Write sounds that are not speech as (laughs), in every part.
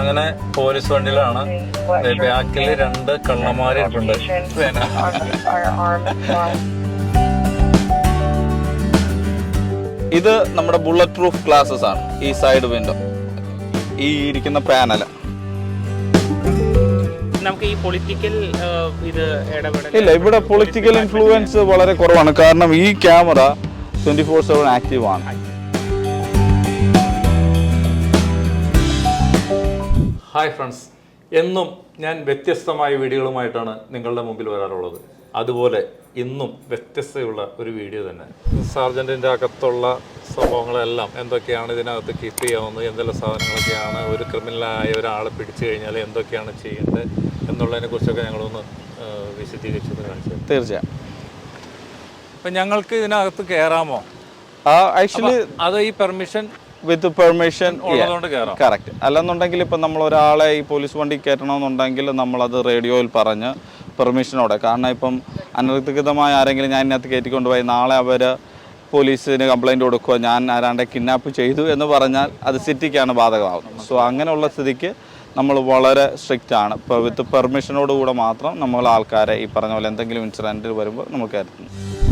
അങ്ങനെ പോലീസ് വണ്ടിയിലാണ്. ബാക്കിൽ രണ്ട് കള്ളന്മാര് ഇത് നമ്മുടെ ബുള്ളറ്റ് പ്രൂഫ് ഗ്ലാസസ് ആണ്. ഈ സൈഡ് വിൻഡോ ഈ ഇരിക്കുന്ന പാനൽ നമുക്ക് ഈ പൊളിറ്റിക്കൽ ഇത് ഇടപെടൽ ഇല്ല ഇവിടെ പൊളിറ്റിക്കൽ ഇൻഫ്ലുവൻസ് വളരെ കുറവാണ്. കാരണം ഈ camera twenty four seven active ആണ്. ഹായ് ഫ്രണ്ട്സ് എന്നും ഞാൻ വ്യത്യസ്തമായ വീഡിയോകളുമായിട്ടാണ് നിങ്ങളുടെ മുമ്പിൽ വരാറുള്ളത്. അതുപോലെ ഇന്നും വ്യത്യസ്തയുള്ള ഒരു വീഡിയോ തന്നെ. സാർജന്റിന്റെ അകത്തുള്ള സംഭവങ്ങളെല്ലാം എന്തൊക്കെയാണ് ഇതിനകത്ത് കീപ്പ് ചെയ്യാവുന്നത് എന്തെല്ലാം സാധനങ്ങളൊക്കെയാണ് ഒരു ക്രിമിനലായ ഒരാളെ പിടിച്ചു കഴിഞ്ഞാൽ എന്തൊക്കെയാണ് ചെയ്യേണ്ടത് എന്നുള്ളതിനെ കുറിച്ചൊക്കെ ഞങ്ങളൊന്ന് വിശദീകരിച്ചു കാണിച്ചു തീർച്ചയായും. അപ്പം ഞങ്ങൾക്ക് ഇതിനകത്ത് കയറാമോ ആ ആക്ച്വലി അത് ഈ പെർമിഷൻ വിത്ത് പെർമിഷൻ കറക്റ്റ് അല്ലെന്നുണ്ടെങ്കിൽ ഇപ്പം നമ്മൾ ഒരാളെ ഈ പോലീസ് വണ്ടി കയറ്റണമെന്നുണ്ടെങ്കിൽ നമ്മളത് റേഡിയോയിൽ പറഞ്ഞ് പെർമിഷനോടെ കാരണം ഇപ്പം അനധികൃതമായ ആരെങ്കിലും ഞാൻ ഇതിനകത്ത് കയറ്റിക്കൊണ്ടുപോയി നാളെ അവർ പോലീസിന് കംപ്ലൈന്റ് കൊടുക്കുക ഞാൻ ആരാണ്ടെ കിഡ്നാപ്പ് ചെയ്തു എന്ന് പറഞ്ഞാൽ അത് സിറ്റിക്കാണ് ബാധകമാകുന്നത് സോ അങ്ങനെയുള്ള സ്ഥിതിക്ക് നമ്മൾ വളരെ സ്ട്രിക്റ്റ് ആണ്. ഇപ്പോൾ വിത്ത് പെർമിഷനോടുകൂടെ മാത്രം നമ്മൾ ആൾക്കാരെ ഈ പറഞ്ഞ പോലെ എന്തെങ്കിലും ഇൻസിഡന്റ് വരുമ്പോൾ നമ്മൾ കയറ്റുന്നു.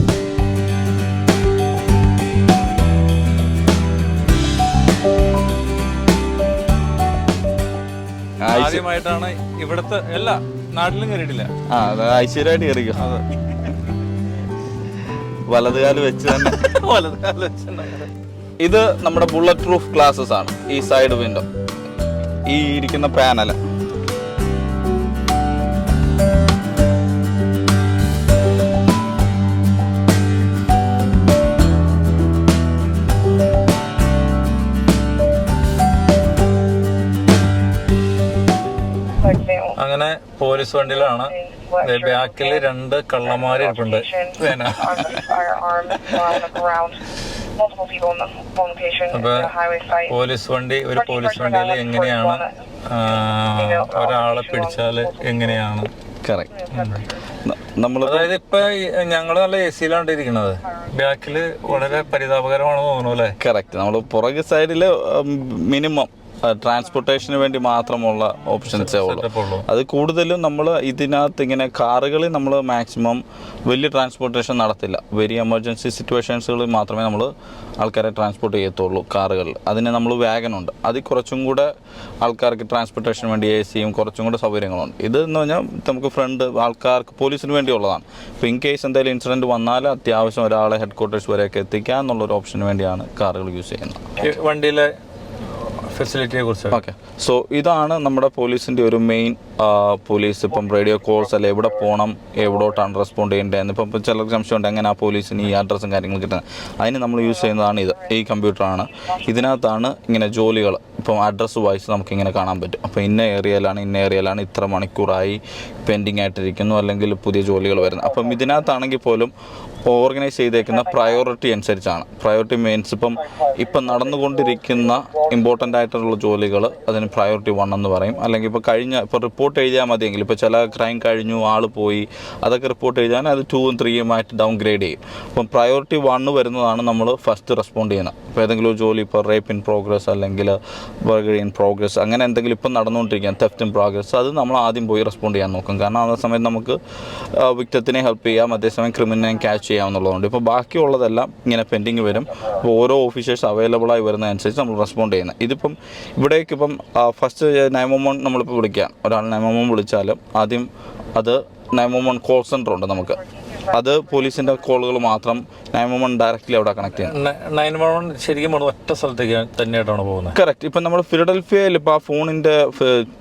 ആദ്യമായിട്ടാണ് ഇവിടുത്തെ എല്ലാ നാട്ടിലും കയറിയിട്ടില്ല. ആ അത് ഐശ്വര്യമായിട്ട് കയറിക്കും. വലതുകാൽ വെച്ച് തന്നെ. (laughs) വലതുകാൽ വെച്ച് തന്നെ. ഇത് നമ്മുടെ ബുള്ളറ്റ് പ്രൂഫ് ഗ്ലാസസ് ആണ്. ഈ സൈഡ് വിൻഡോ ഈ ഇരിക്കുന്ന പാനൽ പോലീസ് വണ്ടിയിലാണ്. ബാക്കിൽ രണ്ട് കള്ളന്മാര് ഇരിപ്പുണ്ട്. അപ്പൊ പോലീസ് വണ്ടി ഒരു പോലീസ് വണ്ടിയിൽ എങ്ങനെയാണ് ഒരാളെ പിടിച്ചാൽ എങ്ങനെയാണ്? നമ്മൾ അതായത് ഇപ്പൊ ഞങ്ങൾ നല്ല എ സിയിലാണ് ഇരിക്കുന്നത്. ബാക്കിൽ വളരെ പരിതാപകരമാണെന്ന് തോന്നുന്നു അല്ലെ? കറക്റ്റ് നമ്മൾ പുറകെ സൈഡിൽ മിനിമം ട്രാൻസ്പോർട്ടേഷന് വേണ്ടി മാത്രമുള്ള ഓപ്ഷൻസേ ഉള്ളൂ. അത് കൂടുതലും നമ്മൾ ഇതിനകത്ത് ഇങ്ങനെ കാറുകളിൽ നമ്മൾ മാക്സിമം വലിയ ട്രാൻസ്പോർട്ടേഷൻ നടത്തില്ല. വെരി എമർജൻസി സിറ്റുവേഷൻസുകളിൽ മാത്രമേ നമ്മൾ ആൾക്കാരെ ട്രാൻസ്പോർട്ട് ചെയ്യത്തുള്ളൂ കാറുകളിൽ. അതിന് നമ്മൾ വാഗനുണ്ട് അതിൽ കുറച്ചും കൂടെ ആൾക്കാർക്ക് ട്രാൻസ്പോർട്ടേഷന് വേണ്ടി എ സിയും കുറച്ചും കൂടെ സൗകര്യങ്ങളുണ്ട്. ഇത് എന്ന് പറഞ്ഞാൽ നമുക്ക് ഫ്രണ്ട് ആൾക്കാർക്ക് പോലീസിന് വേണ്ടിയുള്ളതാണ് ഇപ്പോൾ ഇൻ കേസ് എന്തെങ്കിലും ഇൻസിഡന്റ് വന്നാൽ അത്യാവശ്യം ഒരാളെ ഹെഡ് ക്വാർട്ടേഴ്സ് വരെയൊക്കെ എത്തിക്കുക എന്നുള്ളൊരു ഓപ്ഷന് വേണ്ടിയാണ് കാറുകൾ യൂസ് ചെയ്യുന്നത്. ഈ വണ്ടിയിലെ ഫെസിലിറ്റിയെ കുറിച്ച്. ഓക്കെ സോ ഇതാണ് നമ്മുടെ പോലീസിന്റെ ഒരു മെയിൻ പോലീസ് ഇപ്പം റേഡിയോ കോൾസ് അല്ലെ എവിടെ പോകണം എവിടോട്ടാണ് റെസ്പോണ്ട് ചെയ്യേണ്ടതെന്ന്. ഇപ്പം ചിലർക്ക് സംശയമുണ്ട് എങ്ങനെ ആ പോലീസിന് ഈ അഡ്രസ്സും കാര്യങ്ങളും കിട്ടുന്നത്. അതിന് നമ്മൾ യൂസ് ചെയ്യുന്നതാണ് ഇത്. ഈ കമ്പ്യൂട്ടറാണ് ഇതിനകത്താണ് ഇങ്ങനെ ജോലികൾ ഇപ്പം അഡ്രസ്സ് വായിച്ച് നമുക്ക് ഇങ്ങനെ കാണാൻ പറ്റും. അപ്പോൾ ഇന്ന ഏരിയയിലാണ് ഇന്ന ഏരിയയിലാണ് ഇത്ര മണിക്കൂറായി പെൻഡിങ് ആയിട്ടിരിക്കുന്നു അല്ലെങ്കിൽ പുതിയ ജോലികൾ വരുന്നത്. അപ്പം ഇതിനകത്താണെങ്കിൽ പോലും ഓർഗനൈസ് ചെയ്തേക്കുന്ന പ്രയോറിറ്റി അനുസരിച്ചാണ്. പ്രയോറിറ്റി മീൻസ് ഇപ്പം ഇപ്പം നടന്നുകൊണ്ടിരിക്കുന്ന ഇമ്പോർട്ടന്റ് ആയിട്ടുള്ള ജോലികൾ അതിന് പ്രയോറിറ്റി വൺ എന്ന് പറയും. അല്ലെങ്കിൽ ഇപ്പോൾ കഴിഞ്ഞ ഇപ്പോൾ റിപ്പോർട്ട് എഴുതിയാൽ മതിയെങ്കിൽ ഇപ്പോൾ ചില ക്രൈം കഴിഞ്ഞു ആൾ പോയി അതൊക്കെ റിപ്പോർട്ട് എഴുതാൻ അത് ടൂവും ത്രീയും ആയിട്ട് ഡൗൺ ഗ്രേഡ് ചെയ്യും. അപ്പം പ്രയോറിറ്റി വണ്ണ് വരുന്നതാണ് നമ്മൾ ഫസ്റ്റ് റെസ്പോണ്ട് ചെയ്യുന്നത്. ഇപ്പോൾ ഏതെങ്കിലും ജോലി ഇപ്പോൾ റേപ്പ് ഇൻ പ്രോഗ്രസ് അല്ലെങ്കിൽ ബർഗറി ഇൻ പ്രോഗ്രസ് അങ്ങനെ എന്തെങ്കിലും ഇപ്പം നടന്നുകൊണ്ടിരിക്കുക തെഫ്റ്റ് ഇൻ പ്രോഗ്രസ് അത് നമ്മൾ ആദ്യം പോയി റെസ്പോണ്ട് ചെയ്യാൻ നോക്കും. കാരണം ആ സമയത്ത് നമുക്ക് വിക്ടത്തിനെ ഹെൽപ്പ് ചെയ്യാം അതേസമയം ക്രിമിനലിനെ ക്യാച്ച് ചെയ്യാമെന്നുള്ളതുകൊണ്ട് ഇപ്പോൾ ബാക്കിയുള്ളതെല്ലാം ഇങ്ങനെ പെൻഡിങ് വരും. അപ്പോൾ ഓരോ ഓഫീസേഴ്സ് ആയി വരുന്നതനുസരിച്ച് നമ്മൾ റെസ്പോണ്ട് ചെയ്യുന്നത്. ഇതിപ്പം ഇവിടേക്ക് ഇപ്പം ഫസ്റ്റ് നയമോമൺ നമ്മളിപ്പോൾ വിളിക്കാം. ഒരാൾ നയമോമോൺ വിളിച്ചാലും ആദ്യം അത് നയമോമോൺ കോൾ സെന്റർ ഉണ്ട് നമുക്ക്. അത് പോലീസിന്റെ കോളുകൾ മാത്രം നയമോമോൺ ഡയറക്റ്റ്ലി അവിടെ കണക്ട് ചെയ്യണം നയൻ വൺ വൺ ശരിക്കും ഒറ്റ സ്ഥലത്തേക്ക് തന്നെയായിട്ടാണ് പോകുന്നത്. കറക്റ്റ് ഇപ്പം നമ്മൾ ഫിലഡൽഫിയയിൽ ഇപ്പോൾ ആ ഫോണിന്റെ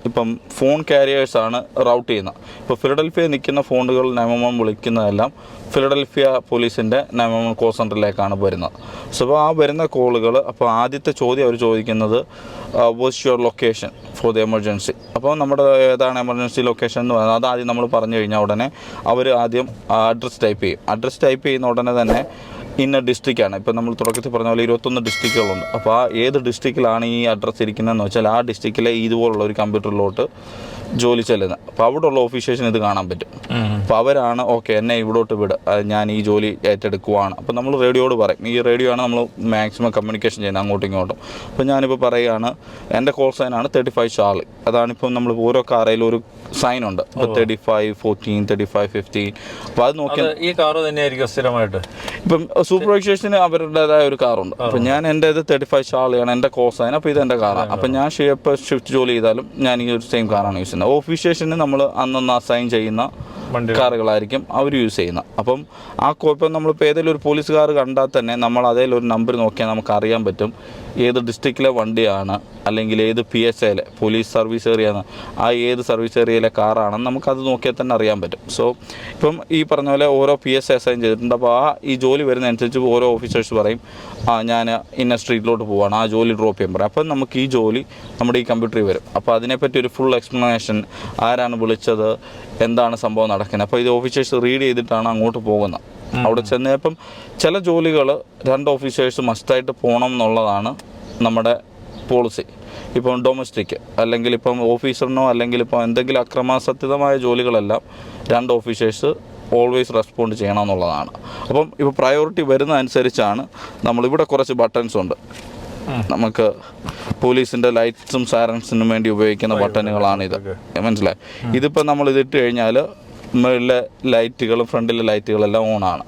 ഇപ്പം ഫോൺ കാരിയേഴ്സ് ആണ് റൗട്ട് ചെയ്യുന്നത്. ഇപ്പോൾ ഫിലഡൽഫിയ നിൽക്കുന്ന ഫോണുകൾ നയൻ വൺ വിളിക്കുന്നതെല്ലാം ഫിലഡൽഫിയ പോലീസിന്റെ വൺ കോൾ സെന്ററിലേക്കാണ് വരുന്നത്. സോ അപ്പോൾ ആ വരുന്ന കോളുകൾ അപ്പോൾ ആദ്യത്തെ ചോദ്യം അവർ ചോദിക്കുന്നത് was your location for the emergency അപ്പോൾ നമ്മുടെ ഏതാണ് എമർജൻസി ലൊക്കേഷൻ എന്ന് പറയുന്നത് അത് ആദ്യം നമ്മൾ പറഞ്ഞു കഴിഞ്ഞാൽ ഉടനെ അവർ ആദ്യം അഡ്രസ്സ് ടൈപ്പ് ചെയ്യും. അഡ്രസ്സ് ടൈപ്പ് ചെയ്യുന്ന ഉടനെ തന്നെ ഇന്ന ഡിസ്ട്രിക്റ്റാണ് ഇപ്പം നമ്മൾ തുടക്കത്തിൽ പറഞ്ഞ പോലെ ഇരുപത്തൊന്ന് ഡിസ്ട്രിക്റ്റുകളുണ്ട് അപ്പോൾ ആ ഏത് ഡിസ്ട്രിക്റ്റിലാണ് ഈ അഡ്രസ്സ് ഇരിക്കുന്നതെന്ന് വെച്ചാൽ ആ ഡിസ്ട്രിക്റ്റിലെ ഇതുപോലുള്ള ഒരു കമ്പ്യൂട്ടറിലോട്ട് ജോലി ചെല്ലുന്നത്. അപ്പോൾ അവിടെയുള്ള ഓഫീസേഴ്സിന് ഇത് കാണാൻ പറ്റും. അപ്പോൾ അവരാണ് ഓക്കെ എന്നെ ഇവിടോട്ട് വിട്. ഞാൻ ഈ ജോലി ഏറ്റെടുക്കുവാണ്. അപ്പോൾ നമ്മൾ റേഡിയോയോട് പറയും. ഈ റേഡിയോ ആണ് നമ്മൾ മാക്സിമം കമ്മ്യൂണിക്കേഷൻ ചെയ്യുന്നത് അങ്ങോട്ടും ഇങ്ങോട്ടും. അപ്പോൾ ഞാനിപ്പോൾ പറയുകയാണ് എന്റെ കോൾ സൈനാണ് തേർട്ടി ഫൈവ് ഷാർലി അതാണിപ്പം നമ്മൾ ഓരോ കാറയിലും ഒരു സൈൻ ഉണ്ട്. Thirty five fourteen thirty five fifteen അപ്പോൾ അത് നോക്കി ഈ കാർ തന്നെയായിരിക്കും സ്ഥിരമായിട്ട്? ഇപ്പം സൂപ്പർ സൂപ്പർവൈസേഴ്സിന് അവരുടേതായ ഒരു കാറുണ്ട്. അപ്പം ഞാൻ എന്റെ ഇത് തേർട്ടി ഫൈവ് ഷാളിയാണ് എന്റെ കോസ് ആണ്. അപ്പോൾ ഇത് എന്റെ കാറാണ്. അപ്പം ഞാൻ ഇപ്പോൾ ഷിഫ്റ്റ് ജോലി ചെയ്താലും ഞാൻ ഈ ഒരു സെയിം കാറാണ് യൂസ് ചെയ്യുന്നത്. ഓഫീസ് സ്റ്റേഷന് നമ്മൾ അന്നന്ന് അസൈൻ ചെയ്യുന്ന കാറുകളായിരിക്കും അവർ യൂസ് ചെയ്യുന്നത്. അപ്പം ആ കുഴപ്പം നമ്മളിപ്പോൾ ഏതെങ്കിലും ഒരു പോലീസ് കാർ കണ്ടാൽ തന്നെ നമ്മൾ അതേലൊരു നമ്പർ നോക്കിയാൽ നമുക്ക് അറിയാൻ പറ്റും. ഏത് ഡിസ്ട്രിക്റ്റിലെ വണ്ടിയാണ് അല്ലെങ്കിൽ ഏത് പി എസ് എയിലെ പോലീസ് സർവീസ് ഏരിയയാണ് ആ ഏത് സർവീസ് ഏരിയയിലെ കാറാണെന്ന് നമുക്കത് നോക്കിയാൽ തന്നെ അറിയാൻ പറ്റും. സോ ഇപ്പം ഈ പറഞ്ഞ പോലെ ഓരോ പി എസ് അസൈൻ ചെയ്തിട്ടുണ്ട്. അപ്പോൾ ആ ഈ ജോലി വരുന്നതനുസരിച്ച് ഓരോ ഓഫീസേഴ്സ് പറയും ആ ഞാൻ ഇന്ന സ്ട്രീറ്റിലോട്ട് പോവാണ്. ആ ജോലി ഡ്രോപ്പ് ചെയ്യാൻ പറയും. അപ്പം നമുക്ക് ഈ ജോലി നമ്മുടെ ഈ കമ്പ്യൂട്ടറിൽ വരും. അപ്പോൾ അതിനെപ്പറ്റി ഒരു ഫുൾ എക്സ്പ്ലനേഷൻ ആരാണ് വിളിച്ചത് എന്താണ് സംഭവം നടക്കുന്നത്. അപ്പോൾ ഇത് ഓഫീസേഴ്സ് റീഡ് ചെയ്തിട്ടാണ് അങ്ങോട്ട് പോകുന്നത്. അവിടെ ചെന്നപ്പം ചില ജോലികൾ രണ്ട് ഓഫീസേഴ്സ് മസ്റ്റായിട്ട് പോകണം എന്നുള്ളതാണ് നമ്മുടെ പോളിസി ഇപ്പം ഡൊമസ്റ്റിക് അല്ലെങ്കിൽ ഇപ്പം ഓഫീസറിനോ അല്ലെങ്കിൽ ഇപ്പം എന്തെങ്കിലും അക്രമാസക്തമായ ജോലികളെല്ലാം രണ്ട് ഓഫീസേഴ്സ് ഓൾവേസ് റെസ്പോണ്ട് ചെയ്യണം എന്നുള്ളതാണ് അപ്പം ഇപ്പോൾ പ്രയോറിറ്റി വരുന്ന അനുസരിച്ചാണ് നമ്മളിവിടെ കുറച്ച് ബട്ടൺസ് ഉണ്ട്. നമുക്ക് പോലീസിന്റെ ലൈറ്റ്സും സാരൻസിനും വേണ്ടി ഉപയോഗിക്കുന്ന ബട്ടണുകളാണിത് മനസ്സിലായി? ഇതിപ്പോൾ നമ്മൾ ഇതിട്ട് കഴിഞ്ഞാൽ മുകളിലെ ലൈറ്റുകളും ഫ്രണ്ടിലെ ലൈറ്റുകളെല്ലാം ഓണാണ്.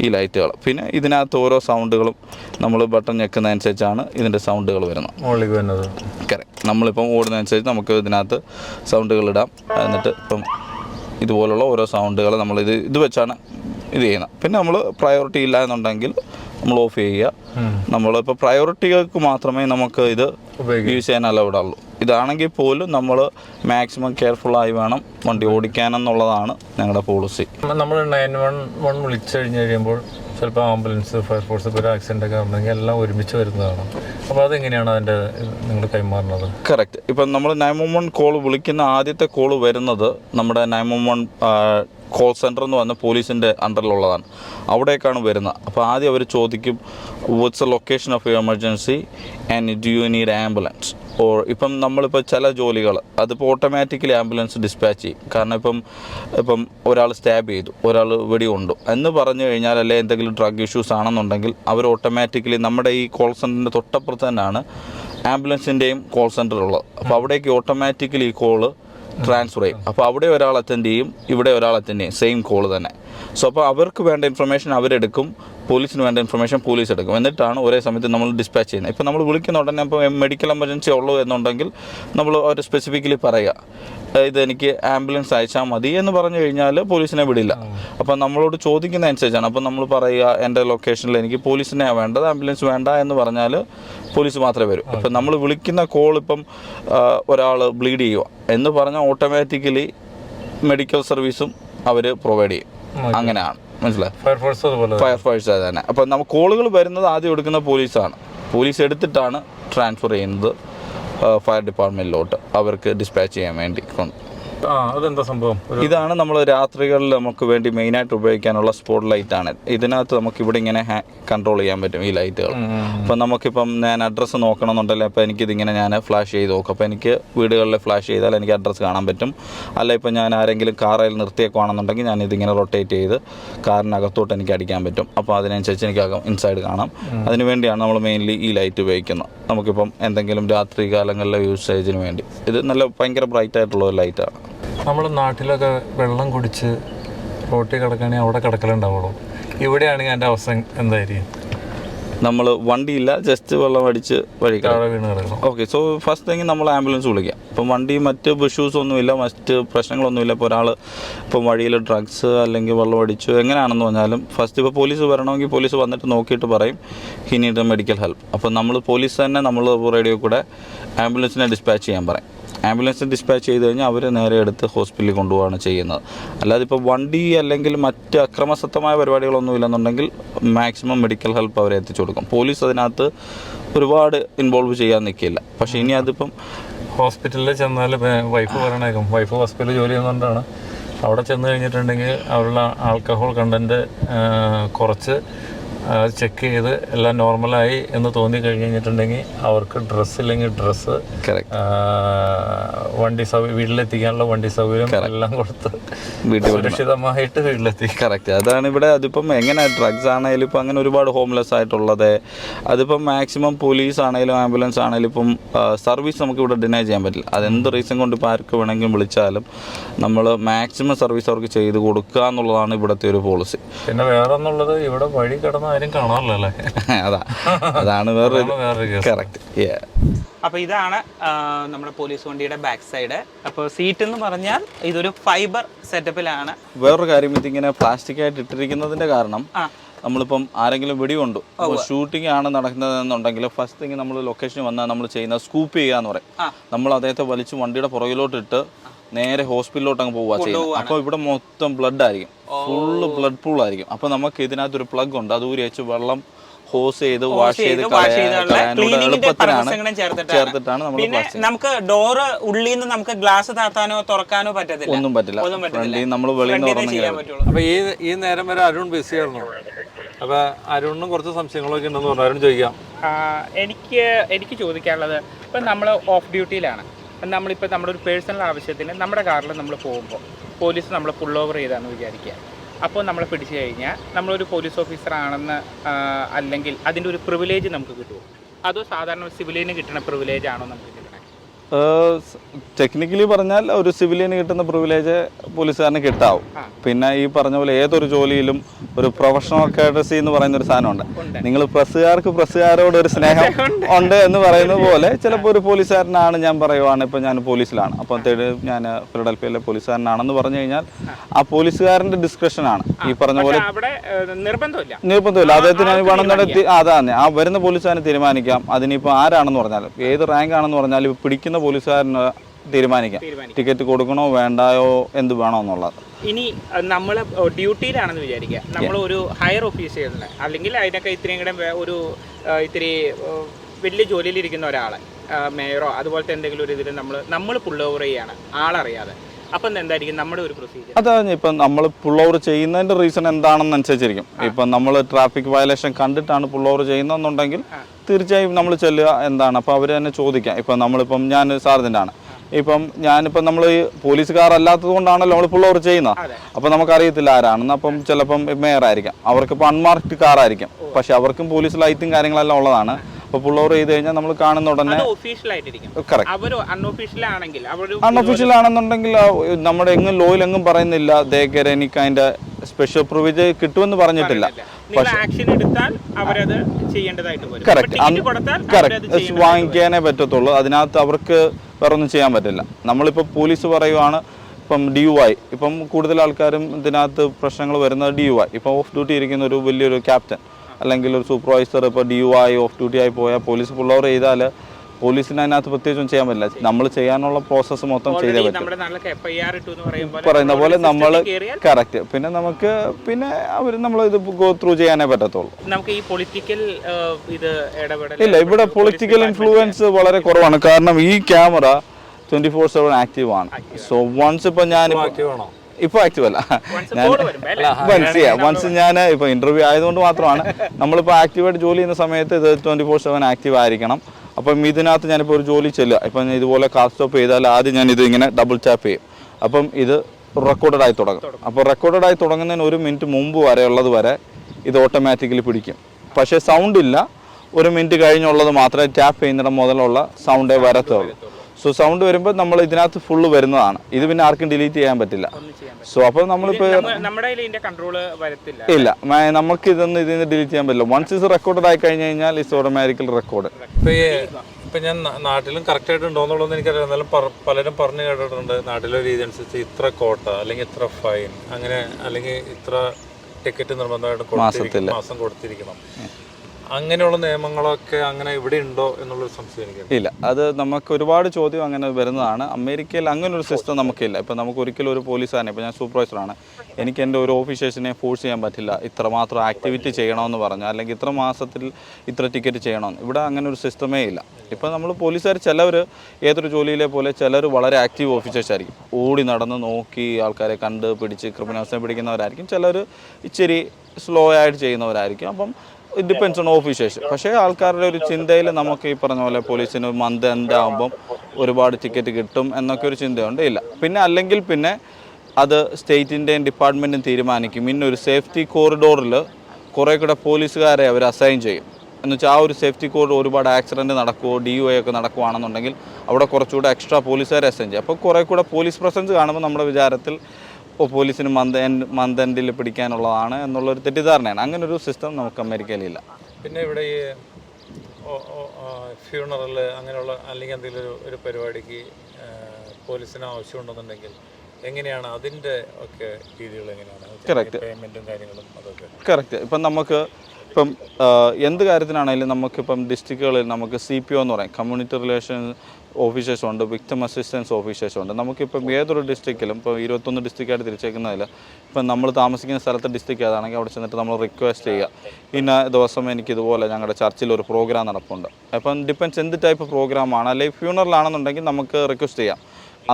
ഈ ലൈറ്റുകൾ. പിന്നെ ഇതിനകത്ത് ഓരോ സൗണ്ടുകളും നമ്മൾ ബട്ടൺ ഞെക്കുന്ന അനുസരിച്ചാണ് ഇതിന്റെ സൗണ്ടുകൾ വരുന്നത്. മുകളിലേക്ക് വരുന്നത്. കറക്റ്റ് നമ്മളിപ്പം ഓടുന്നതനുസരിച്ച് നമുക്ക് ഇതിനകത്ത് സൗണ്ടുകൾ ഇടാം. എന്നിട്ട് ഇപ്പം ഇതുപോലുള്ള ഓരോ സൗണ്ടുകൾ നമ്മൾ ഇത് ഇത് വെച്ചാണ് ഇത് ചെയ്യുന്നത്. പിന്നെ നമ്മൾ പ്രയോറിറ്റി ഇല്ല എന്നുണ്ടെങ്കിൽ നമ്മൾ ഓഫ് ചെയ്യുക. നമ്മളിപ്പോൾ പ്രയോറിറ്റികൾക്ക് മാത്രമേ നമുക്ക് ഇത് യൂസ് ചെയ്യാൻ അലൗഡ് ഉള്ളൂ ഇതാണെങ്കിൽ പോലും നമ്മൾ മാക്സിമം കെയർഫുള്ളായി വേണം വണ്ടി ഓടിക്കാനെന്നുള്ളതാണ് ഞങ്ങളുടെ പോളിസി നമ്മൾ നയൻ വൺ വൺ വിളിച്ചു കഴിഞ്ഞ് കഴിയുമ്പോൾ ചിലപ്പോൾ ആംബുലൻസ് ഫയർഫോഴ്സ് ഇപ്പോൾ ഒരു ആക്സിഡന്റ് ഒക്കെ ഉണ്ടെങ്കിൽ എല്ലാം ഒരുമിച്ച് വരുന്നതാണ്. അപ്പോൾ അതെങ്ങനെയാണ് അതിന്റെ നിങ്ങൾ കൈമാറുന്നത്? കറക്റ്റ് ഇപ്പം നമ്മൾ നയൻ വൺ വൺ കോൾ വിളിക്കുന്ന ആദ്യത്തെ കോൾ വരുന്നത് നമ്മുടെ nine one one call centre എന്ന് പറഞ്ഞ പോലീസിന്റെ അണ്ടറിലുള്ളതാണ്. അവിടേക്കാണ് വരുന്നത്. അപ്പോൾ ആദ്യം അവർ ചോദിക്കും what's a location of you emergency and do you need ambulance or ഇപ്പം നമ്മളിപ്പോൾ ചില ജോലികൾ അതിപ്പോൾ ഓട്ടോമാറ്റിക്കലി ആംബുലൻസ് ഡിസ്പാച്ച് ചെയ്യും. കാരണം ഇപ്പം ഇപ്പം ഒരാൾ സ്റ്റാബ് ചെയ്തു ഒരാൾ വെടിയുണ്ടു. എന്ന് പറഞ്ഞു കഴിഞ്ഞാൽ അല്ലെ എന്തെങ്കിലും ഡ്രഗ് ഇഷ്യൂസ് ആണെന്നുണ്ടെങ്കിൽ അവർ ഓട്ടോമാറ്റിക്കലി നമ്മുടെ ഈ കോൾ സെന്ററിന്റെ തൊട്ടപ്പുറത്ത് തന്നെയാണ് ആംബുലൻസിന്റെയും കോൾ സെന്റർ ഉള്ളത്. അപ്പോൾ അവിടേക്ക് ഓട്ടോമാറ്റിക്കലി ഈ കോൾ ട്രാൻസ്ഫർ ചെയ്യും. അപ്പോൾ അവിടെ ഒരാൾ അറ്റൻഡ് ചെയ്യും ഇവിടെ ഒരാൾ അറ്റൻഡ് ചെയ്യും. സെയിം കോൾ തന്നെ. സോ അപ്പോൾ അവർക്ക് വേണ്ട ഇൻഫർമേഷൻ അവരെടുക്കും. പോലീസിന് വേണ്ട ഇൻഫർമേഷൻ പോലീസ് എടുക്കും എന്നിട്ടാണ് ഒരേ സമയത്ത് നമ്മൾ ഡിസ്പാച്ച് ചെയ്യുന്നത്. ഇപ്പോൾ നമ്മൾ വിളിക്കുന്ന ഉടനെ അപ്പോൾ മെഡിക്കൽ എമർജൻസി ഉള്ളൂ എന്നുണ്ടെങ്കിൽ നമ്മൾ അവർ സ്പെസിഫിക്കലി പറയുക. "ഏഹ് ഇത് എനിക്ക് ആംബുലൻസ് അയച്ചാൽ മതി എന്ന് പറഞ്ഞു കഴിഞ്ഞാൽ പോലീസിനെ വിടില്ല. അപ്പം നമ്മളോട് ചോദിക്കുന്ന അനുസരിച്ചാണ്. അപ്പം നമ്മൾ പറയുക എന്റെ ലൊക്കേഷനിൽ എനിക്ക് പോലീസിനെ വേണ്ടത് ആംബുലൻസ് വേണ്ട എന്ന് പറഞ്ഞാൽ പോലീസ് മാത്രമേ വരൂ. അപ്പം നമ്മൾ വിളിക്കുന്ന കോൾ ഇപ്പം ഒരാൾ ബ്ലീഡ് ചെയ്യുക. എന്ന് പറഞ്ഞാൽ ഓട്ടോമാറ്റിക്കലി മെഡിക്കൽ സർവീസും അവർ പ്രൊവൈഡ് ചെയ്യും. അങ്ങനെയാണ്. മനസ്സിലായി? ഫയർഫോഴ്സ് അതുപോലെ ഫയർ ഫോഴ്സ് തന്നെ. അപ്പം നമുക്ക് കോളുകൾ വരുന്നത് ആദ്യം എടുക്കുന്ന പോലീസാണ്. പോലീസ് എടുത്തിട്ടാണ് ട്രാൻസ്ഫർ ചെയ്യുന്നത് ഫയർ ഡിപ്പാർട്ട്മെന്റിലോട്ട് അവർക്ക് ഡിസ്പാച്ച് ചെയ്യാൻ വേണ്ടി കൊണ്ട്. അതെന്താ സംഭവം? ഇതാണ് നമ്മൾ രാത്രികളിൽ നമുക്ക് വേണ്ടി മെയിനായിട്ട് ഉപയോഗിക്കാനുള്ള സ്പോട്ട് ലൈറ്റ് ആണ്. ഇതിനകത്ത് നമുക്ക് ഇവിടെ ഇങ്ങനെ കൺട്രോൾ ചെയ്യാൻ പറ്റും ഈ ലൈറ്റുകൾ അപ്പം നമുക്കിപ്പം ഞാൻ അഡ്രസ്സ് നോക്കണമെന്നുണ്ടെങ്കിൽ അപ്പോൾ എനിക്കിതിങ്ങനെ ഞാൻ ഫ്ലാഷ് ചെയ്ത് നോക്കും. അപ്പോൾ എനിക്ക് വീടുകളിലെ ഫ്ലാഷ് ചെയ്താൽ എനിക്ക് അഡ്രസ്സ് കാണാൻ പറ്റും. അല്ല ഇപ്പം ഞാൻ ആരെങ്കിലും കാറിൽ നിർത്തിയേക്കുവാണെന്നുണ്ടെങ്കിൽ ഞാൻ ഇതിങ്ങനെ റൊട്ടേറ്റ് ചെയ്ത് കാറിനകത്തോട്ട് എനിക്ക് അടിക്കാൻ പറ്റും. അപ്പോൾ അതിനനുസരിച്ച് എനിക്ക് ഇൻസൈഡ് കാണാം. അതിനുവേണ്ടിയാണ് നമ്മൾ മെയിൻലി ഈ ലൈറ്റ് ഉപയോഗിക്കുന്നത്. നമുക്കിപ്പം എന്തെങ്കിലും രാത്രി കാലങ്ങളിലെ യൂസേജിന് വേണ്ടി. ഇത് നല്ല ഭയങ്കര ബ്രൈറ്റ് ആയിട്ടുള്ള ഒരു ലൈറ്റാണ് നമ്മുടെ നാട്ടിലൊക്കെ വെള്ളം കുടിച്ച് റോട്ടിൽ കിടക്കുകയാണെങ്കിൽ അവിടെ കിടക്കലുണ്ടാവുള്ളൂ. ഇവിടെയാണെങ്കിൽ എന്റെ അവസ്ഥ എന്തായിരിക്കും? നമ്മൾ വണ്ടിയില്ല ജസ്റ്റ് വെള്ളം അടിച്ച് വഴി വീണ് കിടക്കണം. ഓക്കെ സോ ഫസ്റ്റ് തിങ് നമ്മൾ ആംബുലൻസ് വിളിക്കാം. ഇപ്പം വണ്ടി മറ്റ് ഇഷ്യൂസ് ഒന്നുമില്ല മറ്റ് പ്രശ്നങ്ങളൊന്നുമില്ല. ഇപ്പോൾ ഒരാൾ ഇപ്പം വഴിയിൽ ഡ്രഗ്സ് അല്ലെങ്കിൽ വെള്ളം അടിച്ചു എങ്ങനെയാണെന്ന് പറഞ്ഞാലും ഫസ്റ്റ് ഇപ്പോൾ പോലീസ് വരണമെങ്കിൽ പോലീസ് വന്നിട്ട് നോക്കിയിട്ട് പറയും ഹി നീഡ് മെഡിക്കൽ ഹെൽപ്പ് അപ്പം നമ്മൾ പോലീസ് തന്നെ നമ്മൾ റേഡിയോ കൂടെ ആംബുലൻസിനെ ഡിസ്പാച്ച് ചെയ്യാൻ പറയും. ആംബുലൻസ് ഡിസ്പാച്ച് ചെയ്ത് കഴിഞ്ഞാൽ അവർ നേരെ എടുത്ത് ഹോസ്പിറ്റലിൽ കൊണ്ടുപോവാണ് ചെയ്യുന്നത്. അല്ലാതെ ഇപ്പോൾ വണ്ടി അല്ലെങ്കിൽ മറ്റ് അക്രമസത്തമായ പരിപാടികളൊന്നും ഇല്ലെന്നുണ്ടെങ്കിൽ മാക്സിമം മെഡിക്കൽ ഹെൽപ്പ് അവരെ എത്തിച്ചു കൊടുക്കും. പോലീസ് അതിനകത്ത് ഒരുപാട് ഇൻവോൾവ് ചെയ്യാൻ നിൽക്കില്ല. പക്ഷേ ഇനി അതിപ്പം ഹോസ്പിറ്റലിൽ ചെന്നാൽ വൈഫ് പറയണേക്കും. വൈഫ് ഹോസ്പിറ്റലിൽ ജോലി ചെയ്യുന്നതുകൊണ്ടാണ് അവിടെ ചെന്ന് കഴിഞ്ഞിട്ടുണ്ടെങ്കിൽ അവരുടെ ആൽക്കഹോൾ കണ്ടന്റ് കുറച്ച് ചെക്ക് ചെയ്ത് എല്ലാം നോർമലായി എന്ന് തോന്നി കഴിഞ്ഞ് കഴിഞ്ഞിട്ടുണ്ടെങ്കിൽ അവർക്ക് ഡ്രസ്സ് ഇല്ലെങ്കിൽ ഡ്രസ്സ് വണ്ടി സൗകര്യം വീട്ടിലെത്തിക്കാനുള്ള വണ്ടി സൗകര്യം എല്ലാം കൊടുത്ത് സുരക്ഷിതമായിട്ട് വീട്ടിലെത്തി. കറക്റ്റ് അതാണ് ഇവിടെ അതിപ്പം എങ്ങനെ ഡ്രഗ്സ് ആണെങ്കിലും ഇപ്പം അങ്ങനെ ഒരുപാട് ഹോംലെസ് ആയിട്ടുള്ളത്. അതിപ്പം മാക്സിമം പോലീസ് ആണെങ്കിലും ആംബുലൻസ് ആണെങ്കിലും ഇപ്പം സർവീസ് നമുക്ക് ഇവിടെ ഡിനൈ ചെയ്യാൻ പറ്റില്ല. അതെന്ത് റീസൺ കൊണ്ട് ഇപ്പോൾ ആർക്ക് വേണമെങ്കിലും വിളിച്ചാലും നമ്മൾ മാക്സിമം സർവീസ് അവർക്ക് ചെയ്ത് കൊടുക്കുക എന്നുള്ളതാണ് ഇവിടുത്തെ ഒരു പോളിസി പിന്നെ വേറെ എന്നുള്ളത് ഇവിടെ വഴി കിടന്ന ആരും (laughs) അതാ. അതാണ് വേറൊരു കറക്റ്റ് അപ്പോൾ ഇതാണ് നമ്മുടെ പോലീസ് വണ്ടിയുടെ ബാക്ക് സൈഡ് അപ്പോൾ സീറ്റ് എന്ന് പറഞ്ഞാൽ ഇതൊരു ഫൈബർ സെറ്റപ്പിലാണ് വേറൊരു കാര്യം ഇതിങ്ങനെ പ്ലാസ്റ്റിക് ആയിട്ട് ഇട്ടിരിക്കുന്നതിന്റെ കാരണം നമ്മളിപ്പം ആരെങ്കിലും വെടികൊണ്ടു ഷൂട്ടിംഗ് ആണ് നടക്കുന്നതെന്നുണ്ടെങ്കിൽ ഫസ്റ്റ് തിങ് നമ്മൾ ലൊക്കേഷൻ വന്നാൽ നമ്മൾ ചെയ്യുന്ന സ്കൂപ്പ് ചെയ്യുക എന്ന് പറയും. നമ്മൾ അദ്ദേഹത്തെ വലിച്ച് വണ്ടിയുടെ പുറകിലോട്ട് ഇട്ട് നേരെ ഹോസ്പിറ്റലിലോട്ട് അങ്ങ് പോവുക ചെയ്യുന്നത്. അപ്പോൾ ഇവിടെ മൊത്തം ബ്ലഡ് ആയിരിക്കും. ഫുള്ള് ബ്ലഡ് പൂൾ ആയിരിക്കും. അപ്പോൾ നമുക്ക് ഇതിനകത്ത് ഒരു പ്ലഗ് ഉണ്ട്. അത് ഊരി വെച്ച് വെള്ളം ഹോസ് ചെയ്ത് വാഷ് ചെയ്ത് എളുപ്പത്തിനാണ് ചേർത്തിട്ടാണ്. നമ്മൾ നമുക്ക് ഡോറ് ഉള്ളിൽ നിന്ന് നമുക്ക് ഗ്ലാസ് താത്താനോ തുറക്കാനോ പറ്റത്തില്ല. ഒന്നും പറ്റില്ല. ഫ്രണ്ടിൽ നമ്മൾ വെളിയിൽ നിന്ന് അപ്പൊ ഈ ഈ നേരം വരെ അരുൺ ബിസി ആയിരുന്നു. അപ്പൊ അരുണിനും കുറച്ച് സംശയങ്ങളൊക്കെ ഉണ്ടെന്ന് പറഞ്ഞു. അരുൺ ചോദിക്കാം. എനിക്ക് എനിക്ക് ചോദിക്കാനുള്ളത് ഇപ്പൊ നമ്മൾ ഓഫ് ഡ്യൂട്ടിയിലാണ് നമ്മളിപ്പോൾ നമ്മുടെ ഒരു പേഴ്സണൽ ആവശ്യത്തിന് നമ്മുടെ കാറിൽ നമ്മൾ പോകുമ്പോൾ പോലീസ് നമ്മളെ ഫുൾ ഓവർ ചെയ്താന്ന് വിചാരിക്കുക. അപ്പോൾ നമ്മളെ പിടിച്ചു കഴിഞ്ഞാൽ നമ്മളൊരു പോലീസ് ആ, അല്ലെങ്കിൽ അതിന്റെ ഒരു പ്രിവിലേജ് നമുക്ക് കിട്ടുമോ? അതോ സാധാരണ സിവിലിന് കിട്ടുന്ന പ്രിവിലേജ് ആണോ നമുക്ക് ടെക്നിക്കലി പറഞ്ഞാൽ ഒരു സിവിലിയന് കിട്ടുന്ന പ്രിവിലേജ് പോലീസുകാരന് കിട്ടാവും. പിന്നെ ഈ പറഞ്ഞ പോലെ ഏതൊരു ജോലിയിലും ഒരു പ്രൊഫഷണൽ കേഡസി എന്ന് പറയുന്ന ഒരു സാധനമുണ്ട്. നിങ്ങൾ പ്രസ്സുകാർക്ക് പ്രസ്സുകാരോട് ഒരു സ്നേഹം ഉണ്ട്. എന്ന് പറയുന്ന പോലെ ചിലപ്പോൾ ഒരു പോലീസുകാരനാണ് ഞാൻ പറയുവാണ് ഇപ്പം ഞാൻ പോലീസിലാണ്. അപ്പം തേട് ഞാൻ ഫിലഡൽഫിയയിലെ പോലീസുകാരനാണെന്ന് പറഞ്ഞു കഴിഞ്ഞാൽ ആ. പോലീസുകാരന്റെ ഡിസ്ക്രിപ്ഷനാണ് ഈ പറഞ്ഞ പോലെ നിർബന്ധമില്ല. നിർബന്ധമില്ല. അദ്ദേഹത്തിന് വേണമെന്നുണ്ടെങ്കിൽ അതാണ്. ആ വരുന്ന പോലീസുകാരനെ തീരുമാനിക്കാം. അതിനിപ്പോൾ ആരാണെന്ന് പറഞ്ഞാലും ഏത് റാങ്ക് ആണെന്ന് പറഞ്ഞാലും ഇപ്പൊ പിടിക്കുന്ന പോലീസുകാരന് തീരുമാനിക്കാം. ടിക്കറ്റ് കൊടുക്കണോ വേണ്ടായോ എന്ത് വേണോ എന്നുള്ളത്. ഇനി നമ്മൾ ഡ്യൂട്ടിയിലാണെന്ന് വിചാരിക്കുക. നമ്മൾ ഒരു ഹയർ ഓഫീസേഴ്സിന് അല്ലെങ്കിൽ അതിനൊക്കെ ഇത്രയും കൂടെ ഒരു ഇത്തിരി വലിയ ജോലിയിലിരിക്കുന്ന ഒരാളെ മേയറോ അതുപോലത്തെ എന്തെങ്കിലും ഒരു ഇതിൽ നമ്മൾ നമ്മൾ പുള്ളോവർ ഓവർ ചെയ്യാണ് ആളറിയാതെ. അപ്പം എന്തായിരിക്കും നമ്മുടെ ഒരു പ്രൊസീജിയർ അതാണ് ഇപ്പം നമ്മൾ പുൾ ഓവർ ചെയ്യുന്നതിന്റെ റീസൺ എന്താണെന്ന് അനുസരിച്ചിരിക്കും ഇപ്പം നമ്മൾ ട്രാഫിക് വയലേഷൻ കണ്ടിട്ടാണ് പുൾ ഓവർ ചെയ്യുന്നതെന്നുണ്ടെങ്കിൽ തീർച്ചയായും നമ്മൾ ചെല്ലുക എന്താണ്. അപ്പോൾ അവർ തന്നെ ചോദിക്കാം. ഇപ്പം നമ്മളിപ്പം ഞാൻ സാറിന്റെ ആണ്. ഇപ്പം ഞാനിപ്പം നമ്മൾ പോലീസുകാർ അല്ലാത്തത് കൊണ്ടാണല്ലോ നമ്മൾ പുള്ളവർ ചെയ്യുന്നത്. അപ്പം നമുക്കറിയത്തില്ല ആരാണെന്ന്. അപ്പം ചിലപ്പം മേയർ ആയിരിക്കാം. അവർക്കിപ്പോൾ അൺമാർക്ഡ് കാർ ആയിരിക്കും. പക്ഷെ അവർക്കും പോലീസ് ലൈറ്റും കാര്യങ്ങളെല്ലാം ഉള്ളതാണ്. അപ്പോൾ പുൾ ഓവർ ചെയ്ത് കഴിഞ്ഞാൽ നമ്മൾ കാണുന്ന ഉടനെ അൺഒഫീഷ്യൽ ആണെന്നുണ്ടെങ്കിൽ നമ്മുടെ എങ്ങും ലോയിൽ എങ്ങും പറയുന്നില്ല ദേക്കർ എനിക്ക് അതിന്റെ സ്പെഷ്യൽ പ്രൊവിജ് കിട്ടുമെന്ന് പറഞ്ഞിട്ടില്ല. കറക്റ്റ് വാങ്ങിക്കാനേ പറ്റത്തുള്ളൂ. അതിനകത്ത് അവർക്ക് വേറെ ഒന്നും ചെയ്യാൻ പറ്റില്ല. നമ്മളിപ്പോൾ പോലീസ് പറയുവാണ് ഇപ്പം ഡി യു ഐ ഇപ്പം കൂടുതൽ ആൾക്കാരും ഇതിനകത്ത് പ്രശ്നങ്ങൾ വരുന്നത് ഡി യു ഐ ഇപ്പം ഓഫ് ഡ്യൂട്ടി ഇരിക്കുന്ന ഒരു വലിയൊരു ക്യാപ്റ്റൻ അല്ലെങ്കിൽ ഒരു സൂപ്പർവൈസർ ഇപ്പോൾ ഡി യു ആയി ഓഫ് ഡ്യൂട്ടി ആയി പോയാൽ പോലീസ് ഫുൾ ഓവർ ചെയ്താൽ പോലീസിന് അതിനകത്ത് പ്രത്യേകിച്ചും ചെയ്യാൻ പറ്റില്ല. നമ്മൾ ചെയ്യാനുള്ള പ്രോസസ്സ് മൊത്തം ചെയ്തേ പറ്റും. പറയുന്ന പോലെ നമ്മൾ കറക്റ്റ് പിന്നെ നമുക്ക് പിന്നെ അവർ നമ്മൾ ഇത് ഗോ ത്രൂ ചെയ്യാനേ പറ്റത്തുള്ളൂ. നമുക്ക് ഈ പൊളിറ്റിക്കൽ ഇത് ഇല്ല ഇവിടെ പൊളിറ്റിക്കൽ ഇൻഫ്ലുവൻസ് വളരെ കുറവാണ്. കാരണം ഈ camera twenty four seven active ആണ്. സോ വൺസ് ഇപ്പൊ ഞാൻ ആക്റ്റീവ് ഞാൻ ആക്റ്റീവ് അല്ല? വൺസ് വൺസ് ഞാൻ ഇപ്പൊ ഇന്റർവ്യൂ ആയതുകൊണ്ട് മാത്രമാണ്. നമ്മളിപ്പോ ആക്റ്റീവായിട്ട് ജോലി ചെയ്യുന്ന സമയത്ത് ഇത് ട്വന്റി ഫോർ സെവൻ ആക്റ്റീവ് ആയിരിക്കണം. അപ്പം ഇതിനകത്ത് ഞാനിപ്പോൾ ഒരു ജോലി ചെല്ലുക. ഇപ്പം ഇതുപോലെ കാർ സ്റ്റോപ്പ് ചെയ്താൽ ആദ്യം ഞാൻ ഇത് ഇങ്ങനെ ഡബിൾ ടാപ്പ് ചെയ്യും. അപ്പം ഇത് റെക്കോർഡഡ് ആയി തുടങ്ങും. അപ്പോൾ റെക്കോർഡഡ് ആയി തുടങ്ങുന്നതിന് ഒരു മിനിറ്റ് മുമ്പ് വരെ ഉള്ളത് വരെ ഇത് ഓട്ടോമാറ്റിക്കലി പിടിക്കും. പക്ഷേ സൗണ്ട് ഇല്ല. ഒരു മിനിറ്റ് കഴിഞ്ഞുള്ളത് മാത്രമേ ടാപ്പ് ചെയ്യുന്നിടം മുതലുള്ള സൗണ്ടേ വരത്തുള്ളൂ. സോ സൗണ്ട് വരുമ്പോൾ നമ്മൾ ഇതിനകത്ത് ഫുള്ള് വരുന്നതാണ്. ഇത് പിന്നെ ആർക്കും ഡിലീറ്റ് ചെയ്യാൻ പറ്റില്ല. സോ അപ്പോൾ നമ്മളിപ്പോൾ ഇല്ല. നമുക്ക് ഇതൊന്നും ഇതിൽ നിന്ന് ഡിലീറ്റ് ചെയ്യാൻ പറ്റില്ല. വൺസ് ഇസ് റെക്കോർഡ് ആയി കഴിഞ്ഞ് കഴിഞ്ഞാൽ ഇസ് ഓട്ടോമാറ്റിക്കൽ റെക്കോർഡ് ഇപ്പൊ ഞാൻ നാട്ടിലും കറക്റ്റ് ആയിട്ട് ഉണ്ടോന്നുള്ളത് എനിക്കറിയാം എന്നാലും പലരും പറഞ്ഞു കേട്ടിട്ടുണ്ട്. നാട്ടിലെ രീതി അനുസരിച്ച് ഇത്ര കോട്ട അല്ലെങ്കിൽ ഇത്ര ഫൈൻ അങ്ങനെ അല്ലെങ്കിൽ ഇത്ര ടിക്കറ്റ് നിർബന്ധമായിട്ട് കൊടുത്തിരിക്കണം മാസം കൊടുത്തിരിക്കണം. അങ്ങനെയുള്ള നിയമങ്ങളൊക്കെ അങ്ങനെ ഇവിടെ ഉണ്ടോ എന്നുള്ള സംശയം എനിക്ക് ഇല്ല അത് നമുക്ക് ഒരുപാട് ചോദ്യം അങ്ങനെ വരുന്നതാണ്. അമേരിക്കയിൽ അങ്ങനെ ഒരു സിസ്റ്റം നമുക്കില്ല. ഇപ്പം നമുക്ക് ഒരിക്കലും ഒരു പോലീസുകാരനെ ഇപ്പം ഞാൻ സൂപ്പർവൈസറാണ് എനിക്ക് എന്റെ ഒരു ഓഫീസേഴ്സിനെ ഫോഴ്സ് ചെയ്യാൻ പറ്റില്ല. ഇത്രമാത്രം ആക്ടിവിറ്റി ചെയ്യണമെന്ന് പറഞ്ഞു അല്ലെങ്കിൽ ഇത്ര മാസത്തിൽ ഇത്ര ടിക്കറ്റ് ചെയ്യണമെന്ന്. ഇവിടെ അങ്ങനെ ഒരു സിസ്റ്റമേ ഇല്ല. ഇപ്പം നമ്മൾ പോലീസുകാർ ചിലവർ ഏതൊരു ജോലിയിലെ പോലെ ചിലർ വളരെ ആക്റ്റീവ് ഓഫീസേഴ്സ് ആയിരിക്കും. ഓടി നടന്ന് നോക്കി ആൾക്കാരെ കണ്ട് പിടിച്ച് ക്രിമിനൽസിനെ പിടിക്കുന്നവരായിരിക്കും. ചിലർ ഇച്ചിരി സ്ലോ ആയിട്ട് ചെയ്യുന്നവരായിരിക്കും. അപ്പം ഇറ്റ് ഡിപ്പെൻസ് ഓൺ ഓഫീസേഴ്സ് പക്ഷേ ആൾക്കാരുടെ ഒരു ചിന്തയിൽ നമുക്ക് ഈ പറഞ്ഞ പോലെ പോലീസിന് മന്ത് എന്താകുമ്പം ഒരുപാട് ടിക്കറ്റ് കിട്ടും എന്നൊക്കെ ഒരു ചിന്തയുണ്ട്. ഇല്ല. പിന്നെ അല്ലെങ്കിൽ പിന്നെ അത് സ്റ്റേറ്റിന്റെയും ഡിപ്പാർട്ട്മെന്റും തീരുമാനിക്കും. ഇന്ന ഒരു സേഫ്റ്റി കോറിഡോറിൽ കുറേ കൂടെ പോലീസുകാരെ അവർ അസൈൻ ചെയ്യും. എന്നുവെച്ചാൽ ആ ഒരു സേഫ്റ്റി കോറിഡോർ ഒരുപാട് ആക്സിഡന്റ് നടക്കുമോ ഡി ഒ ഒക്കെ നടക്കുവാണെന്നുണ്ടെങ്കിൽ അവിടെ കുറച്ചുകൂടെ എക്സ്ട്രാ പോലീസുകാരെ അസൈൻ ചെയ്യും. അപ്പോൾ കുറേ കൂടെ പോലീസ് പ്രസൻസ് കാണുമ്പോൾ നമ്മുടെ വിചാരത്തിൽ ഓ പോലീസിന് മന്ത് എൻഡ് മന്ത് എൻഡിൽ പിടിക്കാനുള്ളതാണ് എന്നുള്ളൊരു തെറ്റിദ്ധാരണയാണ്. അങ്ങനെ ഒരു സിസ്റ്റം നമുക്ക് അമേരിക്കയിലില്ല. പിന്നെ ഇവിടെ ഈ ഫ്യൂണറൽ അങ്ങനെയുള്ള അല്ലെങ്കിൽ എന്തെങ്കിലും ഒരു ഒരു പരിപാടിക്ക് പോലീസിന് ആവശ്യമുണ്ടെന്നുണ്ടെങ്കിൽ എങ്ങനെയാണ് അതിന്റെ ഒക്കെ രീതികൾ എങ്ങനെയാണ് കറക്റ്റ് പേയ്മെന്റും കാര്യങ്ങളും അതൊക്കെ. കറക്റ്റ് ഇപ്പം നമുക്ക് ഇപ്പം എന്ത് കാര്യത്തിനാണെങ്കിലും നമുക്കിപ്പം ഡിസ്ട്രിക്റ്റുകളിൽ നമുക്ക് സി പി ഒ എന്ന് പറയും കമ്മ്യൂണിറ്റി റിലേഷൻ ഓഫീസേഴ്സ് ഉണ്ട് വിക്ടം അസിസ്റ്റൻസ് ഓഫീസേഴ്സ് ഉണ്ട്. നമുക്കിപ്പം ഏതൊരു ഡിസ്ട്രിക്റ്റിലും ഇപ്പോൾ ഇരുപത്തൊന്ന് ഡിസ്ട്രിക്റ്റായിട്ട് തിരിച്ചേക്കുന്നതിൽ ഇപ്പം നമ്മൾ താമസിക്കുന്ന സ്ഥലത്തെ ഡിസ്ട്രിക്റ്റ് ഏതാണെങ്കിൽ അവിടെ ചെന്നിട്ട് നമ്മൾ റിക്വസ്റ്റ് ചെയ്യുക. ഇന്ന ദിവസം എനിക്ക് ഇതുപോലെ ഞങ്ങളുടെ ചർച്ചിൽ ഒരു പ്രോഗ്രാം നടപ്പുണ്ട്. അപ്പം ഡിപ്പെൻസ് എന്ത് ടൈപ്പ് പ്രോഗ്രാമാണ് അല്ലെങ്കിൽ ഫ്യൂണറലാണെന്നുണ്ടെങ്കിൽ നമുക്ക് റിക്വസ്റ്റ് ചെയ്യാം.